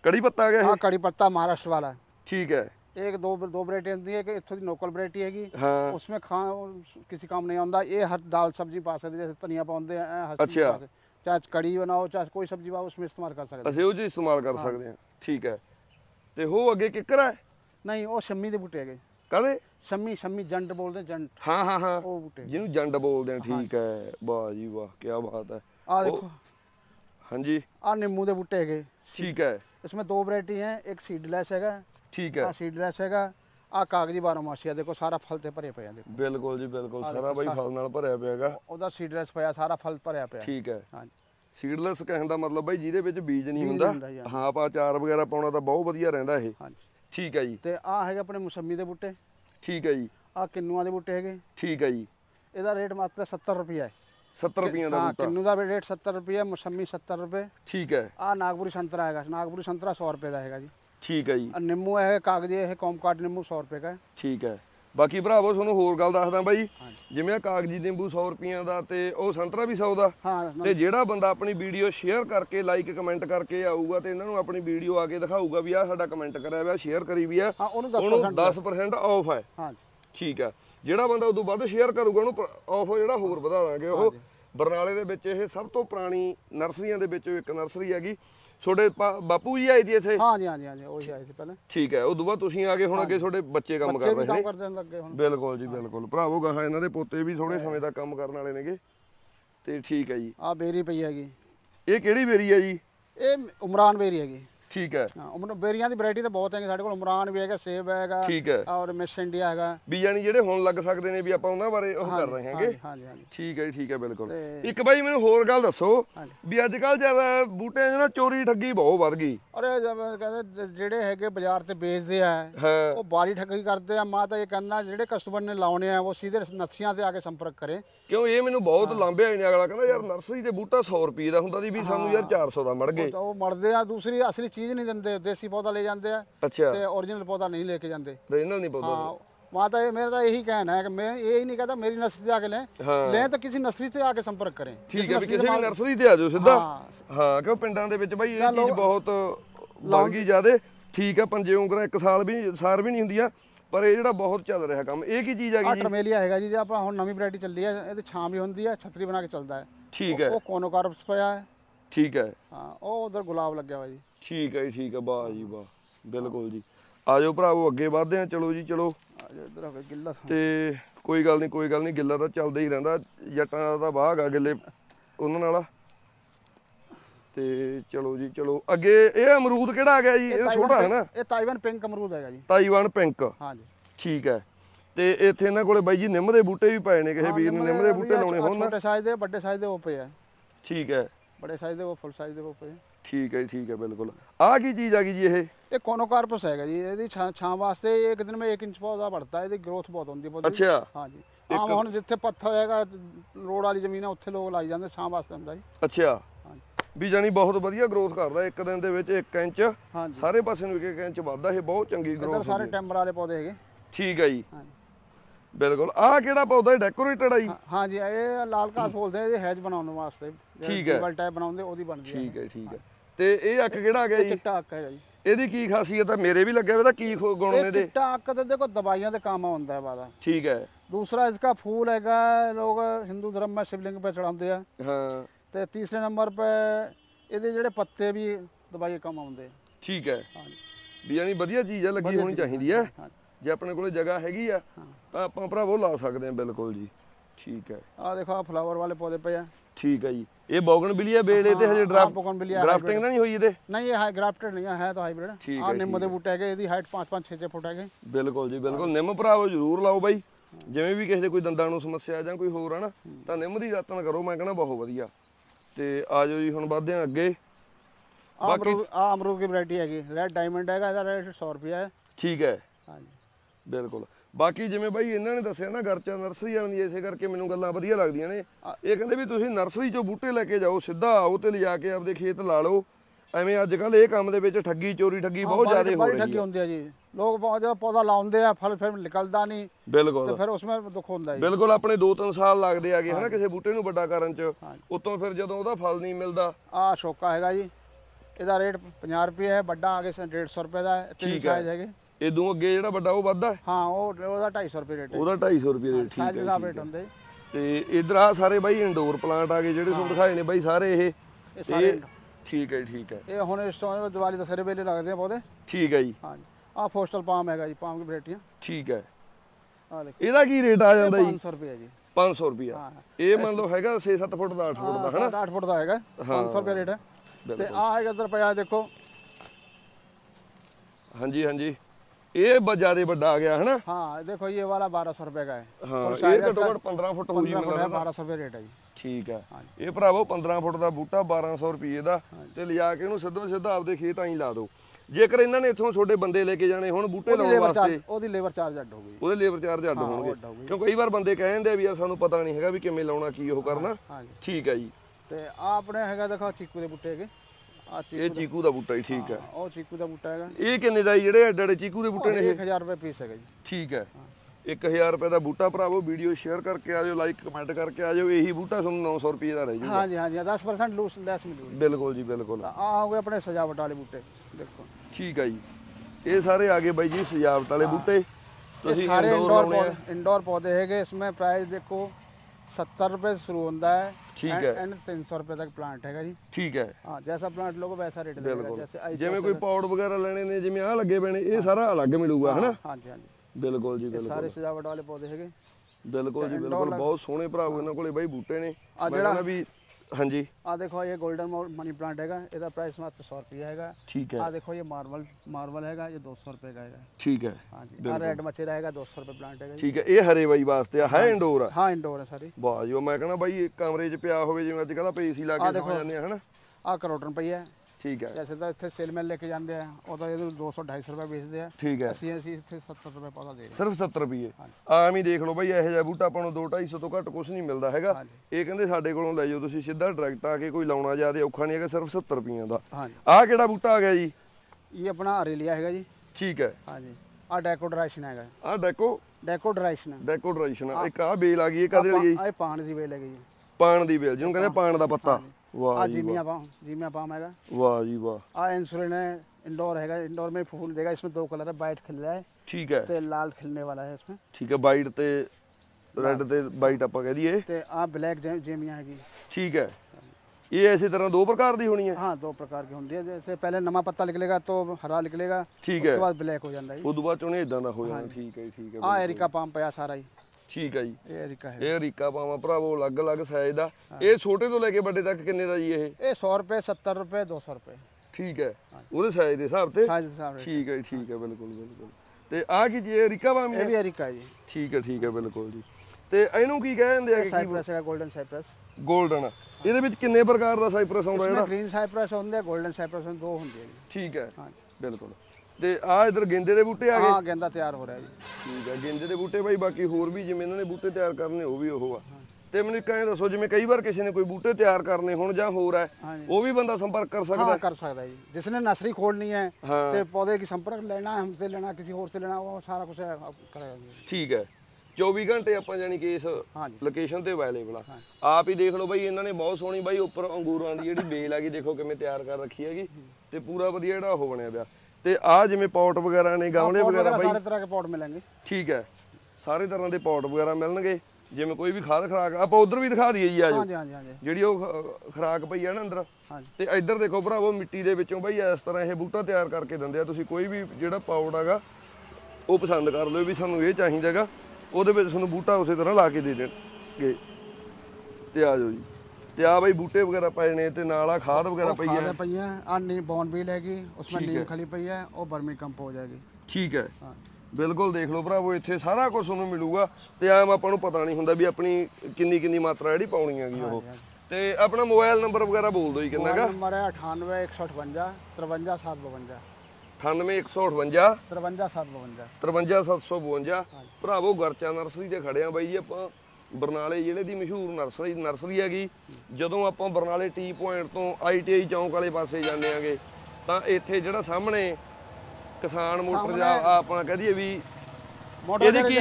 ਕੜੀ ਪੱਤਾ ਗਿਆ ਇਹ? ਆ ਕੜੀ ਪੱਤਾ ਮਹਾਰਾਸ਼ਟਰ ਵਾਲਾ। ठीक है एक दो दो वरायटी होती है कि इतों की लोकल वरायटी हैगी हाँ उसमें खान किसी काम नहीं आता ये हर दाल सब्जी पा सकते जैसे धनिया पाते हैं हर चाहे कड़ी बनाओ चाहे कोई सब्जी बनाओ उसमें इस्तेमाल कर सकते ਅਸੀਂ ਉਹ ਚ ਇਸਤੇਮਾਲ ਕਰ ਸਕਦੇ ਹਾਂ ਠੀਕ ਹੈ ਤੇ ਹੋ ਅੱਗੇ ਕਿੱਕਰ ਹੈ नहीं वो शम्मी ਦੇ ਬੂਟੇ ਹੈਗੇ ਕਾਦੇ शम्मी शम्मी जंट बोलते हैं जंट ਹਾਂ ਹਾਂ ਹਾਂ ਉਹ ਬੂਟੇ ਜਿਹਨੂੰ ਜੰਡ ਬੋਲਦੇ ਆ ਠੀਕ ਹੈ ਵਾਹ ਜੀ ਵਾਹ ਕੀ ਬਾਤ ਹੈ आ ਉਹ- देखो ਹਾਂਜੀ आ नींबू ਦੇ ਬੂਟੇ ਹੈਗੇ ਠੀਕ ਹੈ इसमें दो वैरायटी हैं एक सीडलेस हैगा ਠੀਕ आ ਹੈ सीडलेस हैगा ਆ ਕਾਗਜ਼ੀ ਬਾਰੋਮਾਸੀਆ ਦੇਖੋ ਸਾਰਾ ਫਲ ਤੇ ਭਰੇ ਪਏ ਆ ਦੇਖੋ। ਬਿਲਕੁਲ ਜੀ ਬਿਲਕੁਲ ਆਹ ਸਾਰਾ ਬਾਈ ਫਲ ਨਾਲ ਭਰਿਆ ਪਿਆ ਹੈਗਾ। ਉਹਦਾ ਸੀਡਰੈਸ ਪਿਆ ਸਾਰਾ ਫਲ ਭਰਿਆ ਪਿਆ। ਠੀਕ ਹੈ। ਹਾਂਜੀ। ਸੀਡਲੈਸ ਕਹਿਣ ਦਾ ਮਤਲਬ ਬਾਈ ਜਿਹਦੇ ਵਿੱਚ ਬੀਜ ਨਹੀਂ ਹੁੰਦਾ। ਹਾਂ। ਆਪਾਂ ਅਚਾਰ ਵਗੈਰਾ ਪਾਉਣਾ ਤਾਂ ਬਹੁਤ ਵਧੀਆ ਰਹਿੰਦਾ ਇਹ। ਹਾਂਜੀ। ਠੀਕ ਹੈ ਜੀ। ਤੇ ਆ ਹੈਗੇ ਆਪਣੇ ਮੁਸੰਮੀ ਦੇ ਬੂਟੇ। ਠੀਕ ਹੈ ਜੀ। ਆ ਕਿੰਨੂਆਂ ਦੇ ਬੂਟੇ ਹੈਗੇ। ਠੀਕ ਹੈ ਜੀ। ਇਹਦਾ ਰੇਟ ਮਾਤਰ 70 ਰੁਪਿਆ ਹੈ। 70 ਰੁਪਈਆਂ ਦਾ ਹਾਂ ਕਿੰਨੂ ਦਾ ਵੀ ਰੇਟ 70 ਰੁਪਏ ਮੁਸੰਮੀ 70 ਰੁਪਏ। ਠੀਕ ਹੈ। ਆ ਨਾਗਪੁਰੀ ਸੰਤਰਾ ਹੈਗਾ। ਨਾਗਪੁਰੀ ਸੰਤਰਾ 100 ਰੁਪਏ ਦਾ ਹੈਗਾ ਜੀ। ਠੀਕ ਹੈ ਜੀ। ਆ ਨਿੰਮੂ ਹੈ ਕਾਗਜੀ ਇਹ ਕੌਮਕਾਟ ਨਿੰਮੂ 100 ਰੁਪਏ ਦਾ ਹੈ। ਠੀਕ ਹੈ। ਬਾਕੀ ਭਰਾਵੋ ਤੁਹਾਨੂੰ ਹੋਰ ਗੱਲ ਦੱਸਦਾ ਬਾਈ। ਜਿਵੇਂ ਕਾਗਜੀ ਨਿੰਬੂ 100 ਰੁਪਈਆਂ ਦਾ ਤੇ ਉਹ ਸੰਤਰਾ ਵੀ 100 ਦਾ। ਹਾਂ ਤੇ ਜਿਹੜਾ ਬੰਦਾ ਆਪਣੀ ਵੀਡੀਓ ਸ਼ੇਅਰ ਕਰਕੇ ਲਾਈਕ ਕਮੈਂਟ ਕਰਕੇ ਆਊਗਾ ਤੇ ਇਹਨਾਂ ਨੂੰ ਆਪਣੀ ਵੀਡੀਓ ਆ ਕੇ ਦਿਖਾਊਗਾ ਵੀ ਆਹ ਸਾਡਾ ਕਮੈਂਟ ਕਰਿਆ ਹੋਇਆ ਸ਼ੇਅਰ ਕਰੀ ਵੀ ਆ। ਉਹਨੂੰ ਉਹਨੂੰ 10% 10% ਆਫ ਹੈ। ਠੀਕ ਆ ਜਿਹੜਾ ਬੰਦਾ ਉਦੋਂ ਵੱਧ ਸ਼ੇਅਰ ਕਰੂਗਾ ਉਹਨੂੰ ਆਫ ਜਿਹੜਾ ਹੋਰ ਵਧਾ ਦਾਂਗੇ ਉਹ ਬਰਨਾਲੇ ਦੇ ਵਿੱਚ ਇਹ ਸਭ ਤੋਂ ਪੁਰਾਣੀ ਨਰਸਰੀਆਂ ਦੇ ਵਿੱਚੋਂ ਇੱਕ ਨਰਸਰੀ ਹੈਗੀ। ਤੁਹਾਡੇ ਪਾ- ਬਾਪੂ ਜੀ ਆਏ ਸੀ ਇੱਥੇ? ਹਾਂਜੀ ਹਾਂਜੀ ਹਾਂਜੀ ਉਹੀ ਆਏ ਸੀ ਪਹਿਲਾਂ। ਠੀਕ ਹੈ ਉਦੋਂ ਬਾਅਦ ਤੁਸੀਂ ਆ ਗਏ ਹੁਣ ਅੱਗੇ ਤੁਹਾਡੇ ਬੱਚੇ ਕੰਮ ਬੱਚੇ ਕਰ ਵੀ ਰਹੇ ਕੰਮ ਨੇ। ਕਰਦੇ ਨੇ ਲੱਗੇ ਹੁਣ। ਬਿਲਕੁਲ ਜੀ ਬਿਲਕੁਲ। ਭਰਾਵੋ ਗਾਹਾਂ ਇਹਨਾਂ ਦੇ ਪੋਤੇ ਵੀ ਥੋੜੇ ਸਮੇਂ ਤੱਕ ਕੰਮ ਕਰਨ ਵਾਲੇ ਨੇਗੇ। ਤੇ ਠੀਕ ਹੈ ਜੀ। ਆ ਬੇਰੀ ਪਈ ਹੈਗੀ। ਇਹ ਕਿਹੜੀ ਬੇਰੀ ਹੈ ਜੀ? ਇਹ ਉਮਰਾਨ ਬੇਰੀ ਹੈਗੀ। ਠੀਕ ਹੈ। ਹਾਂ ਉਮਰ ਬੇਰੀਆਂ ਦੀ ਵੈਰਾਈਟੀ ਤਾਂ ਬਹੁਤ ਹੈਗੀ ਸਾਡੇ ਕੋਲ। ਉਮਰਾਨ ਵੀ ਹੈਗਾ ਸੇਬ ਹੈਗਾ ਠੀਕ ਹੈ। ਔਰ ਮਿਸ ਇੰਡੀਆ ਹੈਗਾ। ਵੀ ਯਾਨੀ ਜਿਹੜੇ ਹੁਣ ਲੱਗ ਸਕਦੇ ਨੇ ਵੀ ਆਪਾਂ ਉਹਨਾਂ ਬਾਰੇ ਉਹ ਕਰ ਰਹੇ ਹਾਂਗੇ। ਹਾਂਜੀ ਹਾਂਜੀ ਠੀਕ ਹੈ ਠੀਕ ਹੈ ਬਿਲਕੁਲ। ਇੱਕ ਬਾਈ ਮੈਨੂੰ ਹੋਰ ਗੱਲ ਦੱਸੋ। ਵੀ ਅੱਜ ਕੱਲ ਜਦ ਬੂਟਿਆਂ 'ਚ ਨਾ ਚੋਰੀ ਠੱਗੀ ਬਹੁਤ ਵੱਧ ਗਈ। ਜਦ ਕਹਿੰਦੇ ਜਿਹੜੇ ਹੈਗੇ ਬਾਜ਼ਾਰ ਤੇ ਵੇਚਦੇ ਆ ਉਹ ਬਾਰੀ ਠੱਗੀ ਕਰਦੇ ਆ। ਮੈਂ ਤਾਂ ਇਹ ਕਹਿੰਦਾ ਜਿਹੜੇ ਕਸਟਮਰ ਨੇ ਲਾਉਣੇ ਆ ਉਹ ਸਿੱਧੇ ਨਸੀਆਂ ਤੇ ਆ ਕੇ ਸੰਪਰਕ ਕਰੇ। ਕਿਉਂ? ਇਹ ਮੈਨੂੰ ਬਹੁਤ ਲਾਂਭਿਆ ਹੀ ਨੇ ਅਗਲਾ। ਕਹਿੰਦਾ ਯਾਰ ਨਰਸਰੀ ਤੇ ਬੂਟਾ 100 ਰੁਪਏ ਦਾ ਹੁੰਦਾ ਸੀ ਵੀ ਸਾਨੂੰ ਯਾਰ 400 ਦਾ ਮੜ ਗਏ। ਉਹ ਮਰਦੇ ਆ ਦੂਸਰੀ ਅਸਲੀ ਚੀਜ਼ ਨਹੀਂ ਦਿੰਦੇ ਦੇਸੀ ਪੌਦਾ ਲੈ ਜਾਂਦੇ ਆ ਅੱਛਾ। ਤੇ origignal ਪੌਦਾ ਨਹੀਂ ਲੈ ਕੇ ਜਾਂਦੇ। ਰੀਜਨਲ ਨਹੀਂ ਪੌਦਾ। ਹਾਂ ਮੈਂ ਤਾਂ ਇਹ ਮੇਰਾ ਤਾਂ ਇਹੀ ਕਹਿਣਾ ਹੈ ਕਿ ਮੈਂ ਇਹ ਨਹੀਂ ਕਹਤਾ ਮੇਰੀ ਨਸਰੀ ਤੇ ਆ ਕੇ ਲੈ। ਹਾਂ। ਲੈ ਤਾਂ ਕਿਸੇ ਨਸਰੀ ਤੇ ਆ ਕੇ ਸੰਪਰਕ ਕरें ਠੀਕ ਹੈ ਵੀ ਕਿਸੇ ਵੀ ਨਰਸਰੀ ਤੇ ਆ ਜਾਓ ਸਿੱਧਾ। ਹਾਂ। ਹਾਂ ਕਿਉਂ ਪਿੰਡਾਂ ਦੇ ਵਿੱਚ ਬਾਈ ਇਹ ਚੀਜ਼ ਬਹੁਤ ਵੱਧ ਗਈ ਜਿਆਦੇ। ਠੀਕ ਆ ਪੰਜੇ ਉਂਗਲਾਂ ਇੱਕ ਸਾਲ ਵੀ ਸਾਰ ਵੀ ਨਹੀਂ ਹੁੰਦੀਆਂ ਪਰ ਇਹ ਜਿਹੜਾ ਬਹੁਤ ਚੱਲ ਰਿਹਾ ਕੰਮ ਇਹ ਕੀ ਚੀਜ਼ ਆ ਹੈਗੀ ਜੀ? ਟਰਮੇਲੀਆ ਹੈਗਾ ਜੀ ਜੇ ਆਪਾਂ ਹੁਣ ਨਵੀਂ ਵੈਰਾਈਟੀ ਚੱਲੀ ਹੈ ਇਹਦੇ ਛਾਂ ਵੀ ਹੁੰਦੀ ਹੈ ਛਤਰੀ ਬਣਾ ਕੇ ਚੱਲਦਾ ਹੈ। ਠੀਕ ਹੈ। ਉਹ ਕੋਨੋਕਾਰਪਸ ਪਿਆ ਹੈ। ਠੀਕ ਹੈ। ਹਾਂ ਉਹ ਉਧਰ ਗੁਲਾਬ ਲੱਗਿਆ ਹੋਇਆ ਜੀ। ਠੀਕ ਹੈ ਜੀ ਠੀਕ ਹੈ ਵਾਹ ਜੀ ਵਾਹ ਬਿਲਕੁਲ ਜੀ। ਆ ਜਾਓ ਭਰਾਵੋ ਅੱਗੇ ਵਧਦੇ ਆ ਚਲੋ ਜੀ ਚਲੋ। ਆ ਜੋ ਇੱਧਰ ਹੋ ਗਿਆ ਗਿੱਲਾ ਥਾਂ। ਤੇ ਕੋਈ ਗੱਲ ਨਹੀਂ ਕੋਈ ਗੱਲ ਨਹੀਂ ਗਿੱਲਾ ਤਾਂ ਚੱਲਦਾ ਹੀ ਰਹਿੰਦਾ ਜੱਟਾਂ ਦਾ ਤਾਂ ਬਾਗ ਆ ਗਿੱਲੇ ਉਹਨਾਂ ਨਾਲ। ਤੇ ਚਲੋ ਜੀ ਚਲੋ ਅੱਗੇ ਇਹ ਅਮਰੂਦ ਕਿਹੜਾ ਆ ਗਿਆ ਜੀ? ਇਹ ਛੋਟਾ ਹੈ ਨਾ? ਇਹ ਤਾਈਵਾਨ ਪਿੰਕ ਅਮਰੂਦ ਹੈਗਾ ਜੀ। Taiwan pink. ਹਾਂਜੀ ਠੀਕ ਹੈ। ਤੇ ਇੱਥੇ ਇਹਨਾਂ ਕੋਲੇ ਬਾਈ ਜੀ ਨਿੰਮ ਦੇ ਬੂਟੇ ਵੀ ਪਏ ਨੇ ਕਿਸੇ ਵੀਰ ਨੇ ਨਿੰਮ ਦੇ ਬੂਟੇ ਲਾਉਣੇ ਹੋਣ ਨਾ। ਛੋਟੇ ਸਾਈਜ਼ ਦੇ ਵੱਡੇ ਸਾਈਜ਼ ਦੇ ਉਹ ਪਏ ਆ। ਠੀਕ ਹੈ। ਬੜੇ ਸਾਈਜ਼ ਦੇ ਉਹ ਫੁੱਲ ਸਾਈਜ਼ ਦੇ ਉਹ ਪਏ। ਆ। ਠੀਕ ਹੈ ਠੀਕ ਹੈ ਬਿਲਕੁਲ। ਆਹ ਕੀ ਚੀਜ਼ ਆ ਗਈ ਜੀ ਇਹ? ਇਹ ਕੋਨੋਕਾਰਪਸ ਹੈਗਾ ਜੀ ਇਹਦੀ ਛਾਂ ਵਾਸਤੇ ਇਹ ਦਿਨ ਮੈਂ 1 ਇੰਚ ਪੌਦਾ ਵੱਢਦਾ ਇਹਦੀ ਗਰੋਥ ਬਹੁਤ ਹੁੰਦੀ ਪੌਦੇ ਅੱਛਾ। ਹਾਂ ਜੀ। ਆਮ ਹੁਣ ਜਿੱਥੇ ਪੱਥਰ ਹੈਗਾ ਰੋਡ ਵਾਲੀ ਜ਼ਮੀਨ ਆ ਉੱਥੇ ਲੋਕ ਲਾਈ ਜਾਂਦੇ ਛਾਂ ਵਾਸਤੇ ਹੁੰਦਾ ਜੀ। ਅੱਛਾ। ਹਾਂਜੀ। ਵੀ ਜਾਨੀ ਬਹੁਤ ਵਧੀਆ ਗਰੋਥ ਕਰਦਾ ਇੱਕ ਦਿਨ ਦੇ ਵਿੱਚ 1 ਇੰਚ। ਸਾਰੇ ਪਾਸੇ ਨੂੰ 1 ਇੰਚ ਵੱਧਦਾ ਇਹ ਬਹੁਤ ਚੰਗੀ ਇੱਧਰ ਗਰੋਥ ਸਾਰੇ ਟੈਂਬਰ ਵਾਲੇ ਪੌਦੇ ਹੈਗੇ। ਠੀਕ ਹੈ ਜੀ। ਹਾਂਜੀ ਬਿਲਕੁਲ। ਆਹ ਕਿਹੜਾ ਪੌਦਾ ਡੈਕੋਰੇਟਡ ਆ ਹਾਂ ਜੀ ਇਹ ਲਾਲ ਘਾਸ ਬੋਲਦੇ ਇਹ ਹੈਜ ਬਣਾਉਣ ਵਾਸਤੇ। ਠੀਕ ਹੈ। ਟੇਬਲ ਬਣਾਉਂਦੇ ਉਹਦੀ ਬਣਦੀ ਹੈ ਠੀਕ ਹੈ ਠੀਕ ਹੈ। ਤੇ ਇਹ ਅੱਕ ਕਿਹੜਾ ਆ ਜੀ? ਚਿੱਟਾ ਅੱਕ ਹੈ ਜੀ। ਇਹਦੀ ਕੀ ਖਾਸੀਅਤ ਹੈ ਮੇਰੇ ਵੀ ਲੱਗਿਆ ਇਹਦਾ ਕੀ ਗੁਣ ਨੇ ਦੇ ਚਿੱਟਾ ਅੱਕ ਤੇ ਦੇਖੋ ਦਵਾਈਆਂ ਦੇ ਕੰਮ ਆਉਂਦਾ ਹੈ ਵਾਲਾ ਠੀਕ ਹੈ। ਦੂਸਰਾ ਇਸਕਾ ਫੂਲ ਹੈਗਾ ਲੋਕ ਹਿੰਦੂ ਧਰਮ ਮੈਂ ਸ਼ਿਵਲਿੰਗ ਪੇ ਚੜਾਉਂਦੇ ਆ। ਹਾਂ। ਤੇ ਤੀਸਰੇ ਨੰਬਰ ਪੇ ਇਹਦੇ ਜਿਹੜੇ ਪੱਤੇ ਵੀ ਦਵਾਈ ਕੰਮ ਆਉਂਦੇ ਠੀਕ ਹੈ। ਹਾਂ ਵੀ ਯਾਨੀ ਵਧੀਆ ਚੀਜ਼ ਆ ਲੱਗੀ ਹੋਣੀ ਚਾਹੀਦੀ ਆ ਜੇ ਆਪਣੇ ਕੋਲੇ ਜਗ੍ਹਾ ਹੈਗੀ ਆ ਤਾਂ ਆਪਾਂ ਭਰਾਵੋ ਲਾ ਸਕਦੇ ਆ ਬਿਲਕੁਲ ਜੀ। ਠੀਕ ਹੈ। ਆ ਦੇਖੋ ਆ ਫਲਾਵਰ ਵਾਲੇ ਪੌਦੇ ਪਏ ਆ। ਠੀਕ ਹੈ ਜੀ। ਇਹ ਬੋਗਨਵਿਲੀਆ ਬੇਲ ਇਹ ਤੇ ਹਜੇ ਡਰਾਪ ਬੋਗਨਵਿਲੀਆ ਗ੍ਰਾਫਟਿੰਗ ਨਾ ਨਹੀਂ ਹੋਈ ਇਹਦੇ? ਨਹੀਂ ਇਹ ਹਾਈ ਗ੍ਰਾਫਟਡ ਨਹੀਂ ਹੈ ਤਾਂ ਹਾਈਬ੍ਰਿਡ ਆ ਨਿੰਮ ਦੇ ਬੂਟੇ ਹੈਗੇ ਇਹਦੀ ਹਾਈਟ 5 5 6 6 ਫੁੱਟ ਹੈਗੇ। ਬਿਲਕੁਲ ਜੀ ਬਿਲਕੁਲ। ਨਿੰਮ ਭਰਾਵੋ ਜ਼ਰੂਰ ਲਾਓ ਬਾਈ। ਜਿਵੇਂ ਵੀ ਕਿਸੇ ਦੇ ਕੋਈ ਦੰਦਾਂ ਨੂੰ ਸਮੱਸਿਆ ਜਾਂ ਕੋਈ ਹੋਰ ਹੈ ਤਾਂ ਨਿੰਮ ਦੀ ਯਾਤਨ ਕਰੋ। ਮੈਂ ਕਹਿੰਦਾ ਬਹੁਤ ਵਧੀਆ। ਤੇ ਆਜੋ ਜੀ ਹੁਣ ਵੱਧਦੇ ਆਂ ਅੱਗੇ। ਆ ਅਮਰੂਦ ਆ ਅਮਰੂਦ ਦੀ ਵੈਰਾਈਟੀ ਹੈਗੀ। ਰੈਡ ਡਾਇਮੰਡ ਹੈਗਾ ਇਹਦਾ ਰੇਟ 100 ਰੁਪਏ ਹੈ। ਠੀਕ ਹੈ। ਹਾਂਜੀ। ਬਿਲਕੁਲ। ਬਾਕੀ ਜਿਵੇਂ ਬਾਈ ਇਹਨਾਂ ਨੇ ਦੱਸਿਆ ਨਾ ਗਰਚਾ ਨਰਸਰੀ ਆਉਂਦੀ ਐ ਇਸੇ ਕਰਕੇ ਮੈਨੂੰ ਗੱਲਾਂ ਵਧੀਆ ਲੱਗਦੀਆਂ ਨੇ। ਇਹ ਕਹਿੰਦੇ ਵੀ ਤੁਸੀਂ ਨਰਸਰੀ ਚੋਂ ਬੂਟੇ ਲੈ ਕੇ ਜਾਓ ਸਿੱਧਾ ਆਓ ਤੇ ਲਿਜਾ ਕੇ ਆਪਦੇ ਖੇਤ ਲਾ ਲਓ। ਐਵੇਂ ਅੱਜ ਕੱਲ ਇਹ ਕੰਮ ਦੇ ਵਿੱਚ ਠੱਗੀ ਚੋਰੀ ਠੱਗੀ ਬਹੁਤ ਜ਼ਿਆਦਾ ਹੋ ਰਹੀ ਠੱਗੀ ਹੈ। ਹੁੰਦੀ ਹੈ ਜੀ। ਲੋਕ ਬਹੁਤ ਜ਼ਿਆਦਾ ਪੌਦਾ ਲਾਉਂਦੇ ਆ ਫਲ ਫਿਰ ਨਿਕਲਦਾ ਨਹੀਂ ਤੇ ਬਿਲਕੁਲ ਫਿਰ ਉਸਮੇ ਦੁੱਖ ਹੁੰਦਾ ਜੀ। ਬਿਲਕੁਲ ਆਪਣੇ 2-3 ਸਾਲ ਲੱਗਦੇ ਆਗੇ ਹਨਾ ਕਿਸੇ ਬੂਟੇ ਨੂੰ ਵੱਡਾ ਕਰਨ ਚ। ਉਤੋਂ ਫਿਰ ਜਦੋਂ ਉਹਦਾ ਫਲ ਨਹੀਂ ਮਿਲਦਾ। ਆ ਸ਼ੋਕਾ ਹੈਗਾ ਜੀ। ਇਹਦਾ ਰੇਟ 50 ਰੁਪਏ ਹੈ ਵੱਡਾ ਆਗੇ 150 ਰੁਪਏ ਦਾ ਹੈ ਤਿੰਨ ਠੀਕ ਹੈ। ਸਾਈਜ਼ ਹੈਗੇ। ਇਦੋਂ ਅੱਗੇ ਜਿਹੜਾ ਵੱਡਾ ਉਹ ਵੱਧਦਾ ਹੈ? ਹਾਂ ਉਹ ਉਹਦਾ 250 ਰੁਪਏ ਰੇਟ ਹੈ। ਉਹਦਾ 250 ਰੁਪਏ ਰੇਟ ਠੀਕ ਸਾਈਜ਼ ਦੇ ਹੈ। ਰੇਟ ਹੁੰਦੇ। ਤੇ ਇਧਰ ਆ ਸਾਰੇ ਬਾਈ ਇੰਡੋਰ ਪਲਾਂਟ ਆ ਗਏ ਜਿਹੜੇ ਤੁਹਾਨੂੰ ਦਿਖਾਏ ਨੇ ਬਾਈ ਸਾਰੇ ਇਹ। ਇਹ ਸਾਰੇ ਇਹ ਠੀਕ ਹੈ ਜੀ, ਠੀਕ ਹੈ। ਇਹ ਹੁਣ ਇਸ ਤੋਂ ਦੀਵਾਲੀ ਦਸਰੇ ਵੇਲੇ ਲੱਗਦੇ ਆ ਪੌਦੇ। ਠੀਕ ਹੈ ਜੀ। ਹਾਂਜੀ। ਆ ਫੋਸਟਲ ਪਾਮ ਹੈਗਾ ਜੀ ਪਾਮ ਦੀ ਵੈਰਾਈਟੀਆਂ ਠੀਕ ਹੈ। ਆ ਦੇਖੋ। ਇਹਦਾ ਕੀ ਰੇਟ ਆ ਜਾਂਦਾ ਜੀ? 500 ਰੁਪਏ ਜੀ। 500 ਰੁਪਿਆ ਹਾਂ। ਇਹ ਮੰਨ ਲਓ ਹੈਗਾ 6-7 ਫੁੱਟ ਦਾ 8 ਫੁੱਟ ਦਾ ਹਨਾ? 8 ਫੁੱਟ ਦਾ ਹੈਗਾ। 500 ਰੁਪਏ ਰੇਟ ਹੈ। ਤੇ ਬਿਲਕੁਲ। ਆ ਹੈਗਾ ਇੱਧਰ ਪਿਆ ਦੇਖੋ। ਹਾਂਜੀ ਹਾਂਜੀ। ਇਹ ਬ- ਜ਼ਿਆਦੇ ਵੱਡਾ ਆ ਗਿਆ ਹਨਾ हाँ देखो ये वाला बारह सौ रुपए का है ਹਾਂ और ਇਹ size ਘੱਟੋ इसका ਘੱਟ 15 ਫੁੱਟ ਹੋਊ ਜੀ 15 ਮੈਨੂੰ फुट है ਲੱਗਦਾ बारह सौ रुपए रेट है जी ਠੀਕ ਹੈ ਇਹ ਭਰਾਵੋ 15 ਫੁੱਟ ਦਾ ਬੂਟਾ 1200 ਰੁਪਏ ਦਾ ਤੇ ਲਿਜਾ ਕੇ ਇਹਨੂੰ ਸਿੱਧਾ ਸਿੱਧਾ ਆਪਦੇ ਖੇਤ ਆਈ ਲਾ ਦਿਓ ਜੇਕਰ ਇਹਨਾਂ ਨੇ ਇੱਥੋਂ ਛੋਟੇ ਬੰਦੇ ਲੈ ਕੇ ਜਾਣੇ ਹੁਣ ਬੂਟੇ ਉਹਦੀ ਲਾਉਣ ਲੇਬਰ ਵਾਸਤੇ ਚਾਰਜ ਉਹਦੀ ਲੇਬਰ ਚਾਰਜ ਅੱਡ ਹੋ ਗਈ ਉਹਦੇ ਲੇਬਰ ਚਾਰਜ ਅੱਡ ਹਾਂ, ਉਹ ਹੋਣਗੇ ਅੱਡ ਹੋਊਗੀ। ਕਿਉਂਕਿ ਕਈ ਵਾਰ ਬੰਦੇ ਕਹਿ ਜਾਂਦੇ ਆ ਵੀ ਯਾਰ ਸਾਨੂੰ ਪਤਾ ਨਹੀਂ ਹੈਗਾ ਵੀ ਕਿਵੇਂ ਲਾਉਣਾ ਕੀ ਉਹ ਕਰਨਾ हाँ जी ਠੀਕ ਹੈ ਜੀ ਤੇ ਆ ਆਪਣੇ ਹੈਗਾ ਦੇਖੋ ਚੀਕੂ ਦੇ ਬੂਟੇ ਹੈਗੇ ਆ ਇਹ ਚੀਕੂ ਦਾ ਬੂਟਾ ਹੀ ਠੀਕ ਹੈ ਉਹ ਚੀਕੂ ਦਾ ਬੂਟਾ ਹੈਗਾ। ਇਹ ਕਿੰਨੇ ਦਾ ਜਿਹੜੇ ਐਡੇ ਐਡੇ ਚੀਕੂ ਦੇ ਬੂਟੇ ਨੇ 1000 ਰੁਪਏ ਪੀਸ ਹੈਗਾ ਜੀ। ਠੀਕ ਹੈ। 1000 ਰੁਪਏ ਦਾ ਬੂਟਾ ਭਰਾਵੋ ਵੀਡੀਓ ਸ਼ੇਅਰ ਕਰਕੇ ਆ ਲਾਈਕ ਕਮੈਂਟ ਕਰਕੇ ਆ ਇਹੀ ਬੂਟਾ ਤੁਹਾਨੂੰ 900 ਰੁਪਏ ਦਾ ਰਹਿ ਜਾਊਗਾ ਹਾਂਜੀ ਹਾਂਜੀ 10% ਲੂਸ ਲੈਸ ਮਿਲੂਗੀ ਬਿਲਕੁਲ ਜੀ ਬਿਲਕੁਲ। ਆ ਹੋ ਗਏ ਆਪਣੇ ਸਜਾਵਟ ਵਾਲੇ ਬੂਟੇ ਦੇਖੋ। ਠੀਕ ਹੈ ਜੀ। ਇਹ ਸਾਰੇ ਆ ਗਏ ਬਾਈ ਜੀ ਸਜਾਵਟ ਵਾਲੇ ਬੂਟੇ। ਇਹ ਸਾਰੇ indoor ਲਾਉਣੇ ਆ। ਪੌधे इंडोर पौधे हैगे 70 रुपए से शुरू होता ਠੀਕ ਹੈ। ਐਂਡ 300 ਰੁਪਏ ਤੱਕ ਪਲਾਂਟ ਹੈਗਾ ਜੀ। ਠੀਕ ਹੈ। ਹਾਂ ਜੈਸਾ ਪਲਾਂਟ ਲੋਗੇ ਵੈਸਾ ਰੇਟ ਲੱਗੇਗਾ ਬਿਲਕੁਲ। ਜੈਸੇ ਜਿਵੇਂ ਕੋਈ ਪੌੜ ਵਗੈਰਾ ਲੈਣੇ ਨੇ ਜਿਵੇਂ ਆਹ ਲੱਗੇ ਪੈਣੇ ਇਹ ਸਾਰਾ ਅਲੱਗ ਮਿਲੂਗਾ ਹਨਾ? ਹਾਂਜੀ ਹਾਂਜੀ। ਬਿਲਕੁਲ ਜੀ ਬਿਲਕੁਲ। ਸਾਰੇ ਸਜਾਵਟ ਵਾਲੇ ਪੌਦੇ ਹੈਗੇ। ਬਿਲਕੁਲ ਜੀ ਬਿਲਕੁਲ। ਬਹੁਤ ਸੋਹਣੇ ਭਰਾਵੋ ਇਹਨਾਂ ਕੋਲੇ ਬਾਈ ਬੂਟੇ ਨੇ। ਆ ਮੈਂ ਕਹਿੰਦਾ ਵੀ ਹਾਂਜੀ आ देखो ये गोल्डन मनी प्लांट हैगा इसका प्राइस मात्र सौ रुपये हैगा ਠੀਕ आ ਹੈ देखो ये मार्बल मार्बल हैगा ये दो सौ रुपये का हैगा ਠੀਕ ਹੈ हाँ जी आ रेड मच्छी रहेगा दो सौ रुपये प्लांट हैगा जी ਠੀਕ ਹੈ ਇਹ ਹਰੇ ਬਾਈ ਵਾਸਤੇ ਆ ਹੈ ਇੰਡੋਰ ਆ हाँ इंडोर है सारी ਵਾਹ ਜੀ ਵਾਹ, ਮੈਂ ਕਹਿੰਦਾ ਬਾਈ ਇੱਕ ਕਮਰੇ 'ਚ ਪਿਆ ਹੋਵੇ ਜਿਵੇਂ ਅੱਜ ਕੱਲ੍ਹ ਆਪਾਂ ਏਸੀ ਲਾ ਆਹ ਕੇ ਦੇਖੋ। ਸੌ ਜਾਂਦੇ ਆ ਹਨਾ आ करोटन पई है ਠੀਕ ਹੈ। ਵੈਸੇ ਤਾਂ ਇੱਥੇ ਸੇਲਮੈਨ ਲੈ ਕੇ ਜਾਂਦੇ ਆ ਉਹਦਾ ਇਹਨੂੰ 200 250 ਰੁਪਏ ਵੇਚਦੇ ਆ। ਠੀਕ ਹੈ। ਅਸੀਂ ਅਸੀਂ ਇੱਥੇ 70 ਰੁਪਏ ਪੌਦਾ ਦੇ ਰਹੇ ਸਿਰਫ 70 ਰੁਪਏ ਆਮ ਹੀ ਦੇਖ ਲਓ ਬਾਈ ਇਹੋ ਜਿਹਾ ਬੂਟਾ ਆਪਾਂ ਨੂੰ 2 250 ਤੋਂ ਘੱਟ ਕੁਝ ਨਹੀਂ ਮਿਲਦਾ ਹੈਗਾ। ਇਹ ਕਹਿੰਦੇ ਸਾਡੇ ਕੋਲੋਂ ਲੈ ਜਾਓ ਤੁਸੀਂ ਸਿੱਧਾ ਡਾਇਰੈਕਟ ਆ ਕੇ ਕੋਈ ਲਾਉਣਾ ਜ਼ਿਆਦਾ ਔਖਾ ਨਹੀਂ ਹੈਗਾ ਸਿਰਫ 70 ਰੁਪਈਆਂ ਦਾ। ਆਹ ਕਿਹੜਾ ਬੂਟਾ ਆ ਗਿਆ ਜੀ? ਇਹ ਆਪਣਾ ਅਰੇਲੀਆ ਹੈਗਾ ਜੀ। ਠੀਕ ਹੈ। ਹਾਂਜੀ। ਆ ਡੈਕੋਰੇਸ਼ਨ ਹੈਗਾ। ਆ ਡੈਕੋ ਡੈਕੋਰੇਸ਼ਨ ਡੈਕੋਰੇਸ਼ਨ ਇੱਕ ਆ ਬੇਲ ਆ ਗਈ ਇਹ ਕਦੇ ਲਈ? ਇਹ ਪਾਣ ਦੀ ਬੇਲ ਹੈਗੀ ਜੀ। ਪਾਣ ਦੀ ਬੇਲ ਜਿਹਨੂੰ ਕਹਿੰਦੇ ਪਾਣ ਦਾ ਪੱਤਾ। ਵਾਹ ਆ ਜੀ जीमिया पाम जीमिया पाम हैगा ਵਾਹ ਜੀ ਵਾਹ आ इंसुलिन है इंडोर हैगा इंडोर में फूल देगा इसमें दो कलर है वाइट खिल रहा है ਠੀਕ ਹੈ ते लाल खिलने वाला है इसमें ਠੀਕ ਹੈ ਵਾਈਟ ਤੇ ਰੈੱਡ ਤੇ ਵਾਈਟ ਆਪਾਂ ਕਹਿ ਦਈਏ ते आ ब्लैक जेमिया हैगी ਠੀਕ ਹੈ ਇਹ ਇਸੇ ਤਰ੍ਹਾਂ ਦੋ ਪ੍ਰਕਾਰ ਦੀ ਹੋਣੀ ਹੈ हाँ दो प्रकार की होती है जैसे पहले नमा पत्ता निकलेगा तो हरा निकलेगा ठीक उसके है। बाद ब्लैक हो जाता है जी। ਉਦੋਂ ਬਾਅਦ ਚੋਂ ਇਦਾਂ ਦਾ ਹੋ ਜਾਣਾ ਠੀਕ ਹੈ ਜੀ, ਠੀਕ ਹੈ आ एरिका पाम पया सारा ही ਠੀਕ ਹੈ ਜੀ। ਇਹ ਅਰੀਕਾ ਹੈ ਇਹ ਅਰੀਕਾ ਪਾਵਾਂ ਭਰਾਵੋ ਅਲੱਗ-ਅਲੱਗ ਸਾਈਜ਼ ਦਾ। ਇਹ ਛੋਟੇ ਤੋਂ ਲੈ ਕੇ ਵੱਡੇ ਤੱਕ ਕਿੰਨੇ ਦਾ ਜੀ ਇਹ? ਇਹ 100 ਰੁਪਏ 70 ਰੁਪਏ 200 ਰੁਪਏ। ਠੀਕ ਹੈ। ਉਹਦੇ ਸਾਈਜ਼ ਦੇ ਹਿਸਾਬ ਤੇ? ਸਾਈਜ਼ ਦੇ ਹਿਸਾਬ ਠੀਕ ਹੈ ਠੀਕ ਹੈ ਬਿਲਕੁਲ ਬਿਲਕੁਲ। ਤੇ ਆ ਕੀ ਜੀ ਇਹ ਅਰੀਕਾ ਪਾਵਾਂ ਇਹ ਵੀ ਅਰੀਕਾ ਜੀ। ਠੀਕ ਹੈ ਠੀਕ ਹੈ ਬਿਲਕੁਲ ਜੀ। ਤੇ ਇਹਨੂੰ ਕੀ ਕਹਿੰਦੇ ਆ ਕਿ ਸਾਈਪ੍ਰਸ ਹੈ 골ਡਨ ਸਾਈਪ੍ਰਸ 골ਡਨ ਇਹਦੇ ਵਿੱਚ ਕਿੰਨੇ ਪ੍ਰਕਾਰ ਦਾ ਸਾਈਪ੍ਰਸ ਆਉਂਦਾ ਜਿਹੜਾ ਇਸਮੇ ਗ੍ਰੀਨ ਸਾਈਪ੍ਰਸ ਹੁੰਦੇ 골ਡਨ ਸਾਈਪ੍ਰਸ ਦੋ ਹੁੰਦੇ ਆ ਠੀਕ ਹੈ। ਬਿਲਕੁਲ। ਤੇ ਆਹ ਇਧਰ ਗੇਂਦੇ ਦੇ ਬੂਟੇ ਆ ਗਏ हाँ गेंदा तैयार हो रहा है जी ਠੀਕ ਹੈ ਗੇਂਦੇ ਦੇ ਬੂਟੇ ਬਾਈ ਬਾਕੀ ਹੋਰ ਵੀ ਜਿਵੇਂ ਇਹਨਾਂ ਨੇ ਬੂਟੇ ਤਿਆਰ ਕਰਨੇ ਉਹ ਵੀ ਉਹ ਆ ਤੇ ਮੈਨੂੰ ਇੱਕ ਐਂ ਦੱਸੋ ਜਿਵੇਂ ਕਈ ਵਾਰ ਕਿਸੇ ਨੇ ਕੋਈ ਬੂਟੇ ਤਿਆਰ ਕਰਨੇ ਹੋਣ ਜਾਂ ਹੋਰ ਹੈ हाँ जी ਉਹ ਵੀ ਬੰਦਾ ਸੰਪਰਕ ਕਰ ਸਕਦਾ हाँ कर सकता है जी जिसने नर्सरी खोलनी है हाँ तो पौधे की संपर्क लेना है हमसे लेना किसी और से लेना वो सारा कुछ है, आप करेगा जी ਠੀਕ ਹੈ 24 ਘੰਟੇ ਆਪਾਂ ਜਾਨੀ ਕਿ ਇਸ हाँ जी ਲੋਕੇਸ਼ਨ ਤੇ ਅਵੇਲੇਬਲ ਆ ਆਪ ਹੀ ਦੇਖ ਲਓ ਬਾਈ ਇਹਨਾਂ ਨੇ ਬਹੁਤ ਸੋਹਣੀ ਬਾਈ ਉੱਪਰ ਅੰਗੂਰਾਂ ਦੀ ਜਿਹੜੀ ਬੇਲ ਹੈਗੀ ਦੇਖੋ ਕਿਵੇਂ ਤਿਆਰ ਕਰ ਰੱਖੀ ਹੈਗੀ ਤੇ ਪੂਰਾ ਵਧੀਆ ਜਿਹੜਾ ਉਹ ਬਣਿਆ ਪਿਆ ਤੇ ਆ ਜਿਵੇਂ ਪੌਟ ਵਗੈਰਾ ਨੇ ਗਮਲੇ ਵਗੈਰਾ ਬਾਈ। ਸਾਰੇ ਤਰ੍ਹਾਂ ਦੇ ਪੌਟ ਮਿਲਣਗੇ। ਠੀਕ ਹੈ। ਸਾਰੇ ਤਰ੍ਹਾਂ ਦੇ ਪੌਟ ਵਗੈਰਾ ਮਿਲਣਗੇ। ਜਿਵੇਂ ਕੋਈ ਵੀ ਖਾਦ ਖਰਾਕ ਆਪਾਂ ਉਧਰ ਵੀ ਦਿਖਾ ਦਈਏ ਜੀ ਆਜੋ। ਹਾਂਜੀ ਹਾਂਜੀ ਹਾਂਜੀ। ਜਿਹੜੀ ਉਹ ਖਰਾਕ ਪਈ ਹੈ ਨਾ ਅੰਦਰ। ਤੇ ਇੱਧਰ ਦੇਖੋ ਭਰਾਵੋ ਮਿੱਟੀ ਦੇ ਵਿੱਚੋਂ ਬਈ ਇਸ ਤਰ੍ਹਾਂ ਇਹ ਬੂਟਾ ਤਿਆਰ ਕਰਕੇ ਦਿੰਦੇ ਆ। ਤੁਸੀਂ ਕੋਈ ਵੀ ਜਿਹੜਾ ਪਾਉਡ ਹੈਗਾ ਉਹ ਪਸੰਦ ਕਰ ਲਓ ਵੀ ਸਾਨੂੰ ਇਹ ਚਾਹੀਦਾ ਚਾਹੀਦਾਗਾ ਉਹਦੇ ਵਿੱਚ ਤੁਹਾਨੂੰ ਬੂਟਾ ਉਸੇ ਤਰ੍ਹਾਂ ਲਾ ਕੇ ਦੇ ਦੇਣਗੇ। ਤੇ ਆ ਜਾਓ ਜੀ। ਤੇ ਆ ਬਈ ਬੂਟੇ ਵਗੈਰਾ ਪਏ ਨੇ ਤੇ ਨਾਲ ਆ ਖਾਦ ਵਗੈਰਾ ਪਈ ਹੈ। ਪਈਆਂ ਆ ਨੀ ਬੌਨ ਵੀ ਲੈਗੀ ਉਸਮੇ ਠੀਕ ਨੀਮ ਖਲੀ ਪਈ है ਉਹ ਬਰਮੀ ਕੰਪੋਜ ਹੈਗੀ ਠੀਕ ਹੈ। ਬਿਲਕੁਲ ਦੇਖ ਲਓ ਭਰਾਵੋ ਇੱਥੇ ਸਾਰਾ ਕੁਝ ਤੁਹਾਨੂੰ ਮਿਲੂਗਾ ਤੇ ਐਮ ਆਪਾਂ ਨੂੰ ਪਤਾ ਨਹੀਂ ਹੁੰਦਾ ਵੀ ਆਪਣੀ ਕਿੰਨੀ ਕਿੰਨੀ ਮਾਤਰਾ ਜਿਹੜੀ ਪਾਉਣੀ ਹੈਗੀ ਉਹ। ਤੇ ਆਪਣਾ ਮੋਬਾਈਲ ਨੰਬਰ ਵਗੈਰਾ ਬੋਲ ਦੋ ਜੀ ਕਿੰਨਾ ਹੈਗਾ ਨੰਬਰ ਹੈ 98158 53752 98158 53752 53752 ਭਰਾਵੋ ਗਰਚਾ ਨਰਸਰੀ ਤੇ ਖੜੇ ਆ ਬਾਈ ਜੀ ਆਪਾਂ। ਬਰਨਾਲੇ ਜਿਹੜੇ ਦੀ ਮਸ਼ਹੂਰ ਨਰਸਰੀ ਨਰਸਰੀ ਹੈਗੀ। ਜਦੋਂ ਆਪਾਂ ਬਰਨਾਲੇ ਟੀ ਪੁਆਇੰਟ ਤੋਂ ਆਈਟੀਆਈ ਚੌਂਕ ਵਾਲੇ ਪਾਸੇ ਜਾਂਦੇ ਆਂਗੇ ਤਾਂ ਇੱਥੇ ਜਿਹੜਾ ਸਾਹਮਣੇ ਕਿਸਾਨ ਮੋਟਰ ਜਾਂ ਆਪਾਂ ਕਹ ਦਈਏ ਵੀ ਇਹਦੀ ਕੀ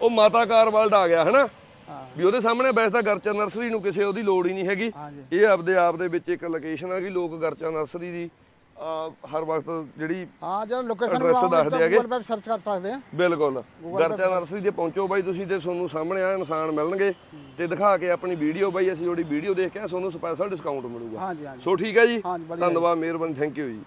ਉਹ ਮਾਤਾ ਕਾਰਵਾਲਡ ਆ ਗਿਆ ਹਨਾ? ਵੀ ਉਹਦੇ ਸਾਹਮਣੇ ਵੈਸੇ ਤਾਂ ਗਰਚਾ ਨਰਸਰੀ ਨੂੰ ਕਿਸੇ ਉਹਦੀ ਲੋੜ ਹੀ ਨਹੀਂ ਹੈਗੀ। ਇਹ ਆਪਦੇ ਆਪ ਦੇ ਵਿੱਚ ਇੱਕ ਲੋਕੇਸ਼ਨ ਆ ਕਿ ਲੋਕ ਗਰਚਾ ਨਰਸਰੀ ਦੀ ਹਰ ਵਕਤ ਜਿਹੜੀ ਹਾਂ ਜਦੋਂ ਲੋਕੇਸ਼ਨ ਐਡਰੈਸ ਸਰਚ ਕਰ ਸਕਦੇ ਆ। ਬਿਲਕੁਲ। ਗਰਚਾ ਨਰਸਰੀ ਜੇ ਪਹੁੰਚੋ ਬਾਈ ਤੁਸੀਂ ਤੇ ਤੁਹਾਨੂੰ ਸਾਹਮਣੇ ਆ ਇਨਸਾਨ ਮਿਲਣਗੇ ਤੇ ਦਿਖਾ ਕੇ ਆਪਣੀ ਵੀਡੀਓ ਬਾਈ ਅਸੀਂ ਜਿਹੜੀ ਵੀਡੀਓ ਦੇਖ ਕੇ ਤੁਹਾਨੂੰ ਸਪੈਸ਼ਲ ਡਿਸਕਾਊਂਟ ਮਿਲੂਗਾ। ਹਾਂਜੀ ਹਾਂਜੀ। ਸੋ ਠੀਕ ਹੈ ਜੀ। ਧੰਨਵਾਦ ਮਿਹਰਬਾਨੀ ਥੈਂਕ ਯੂ ਜੀ।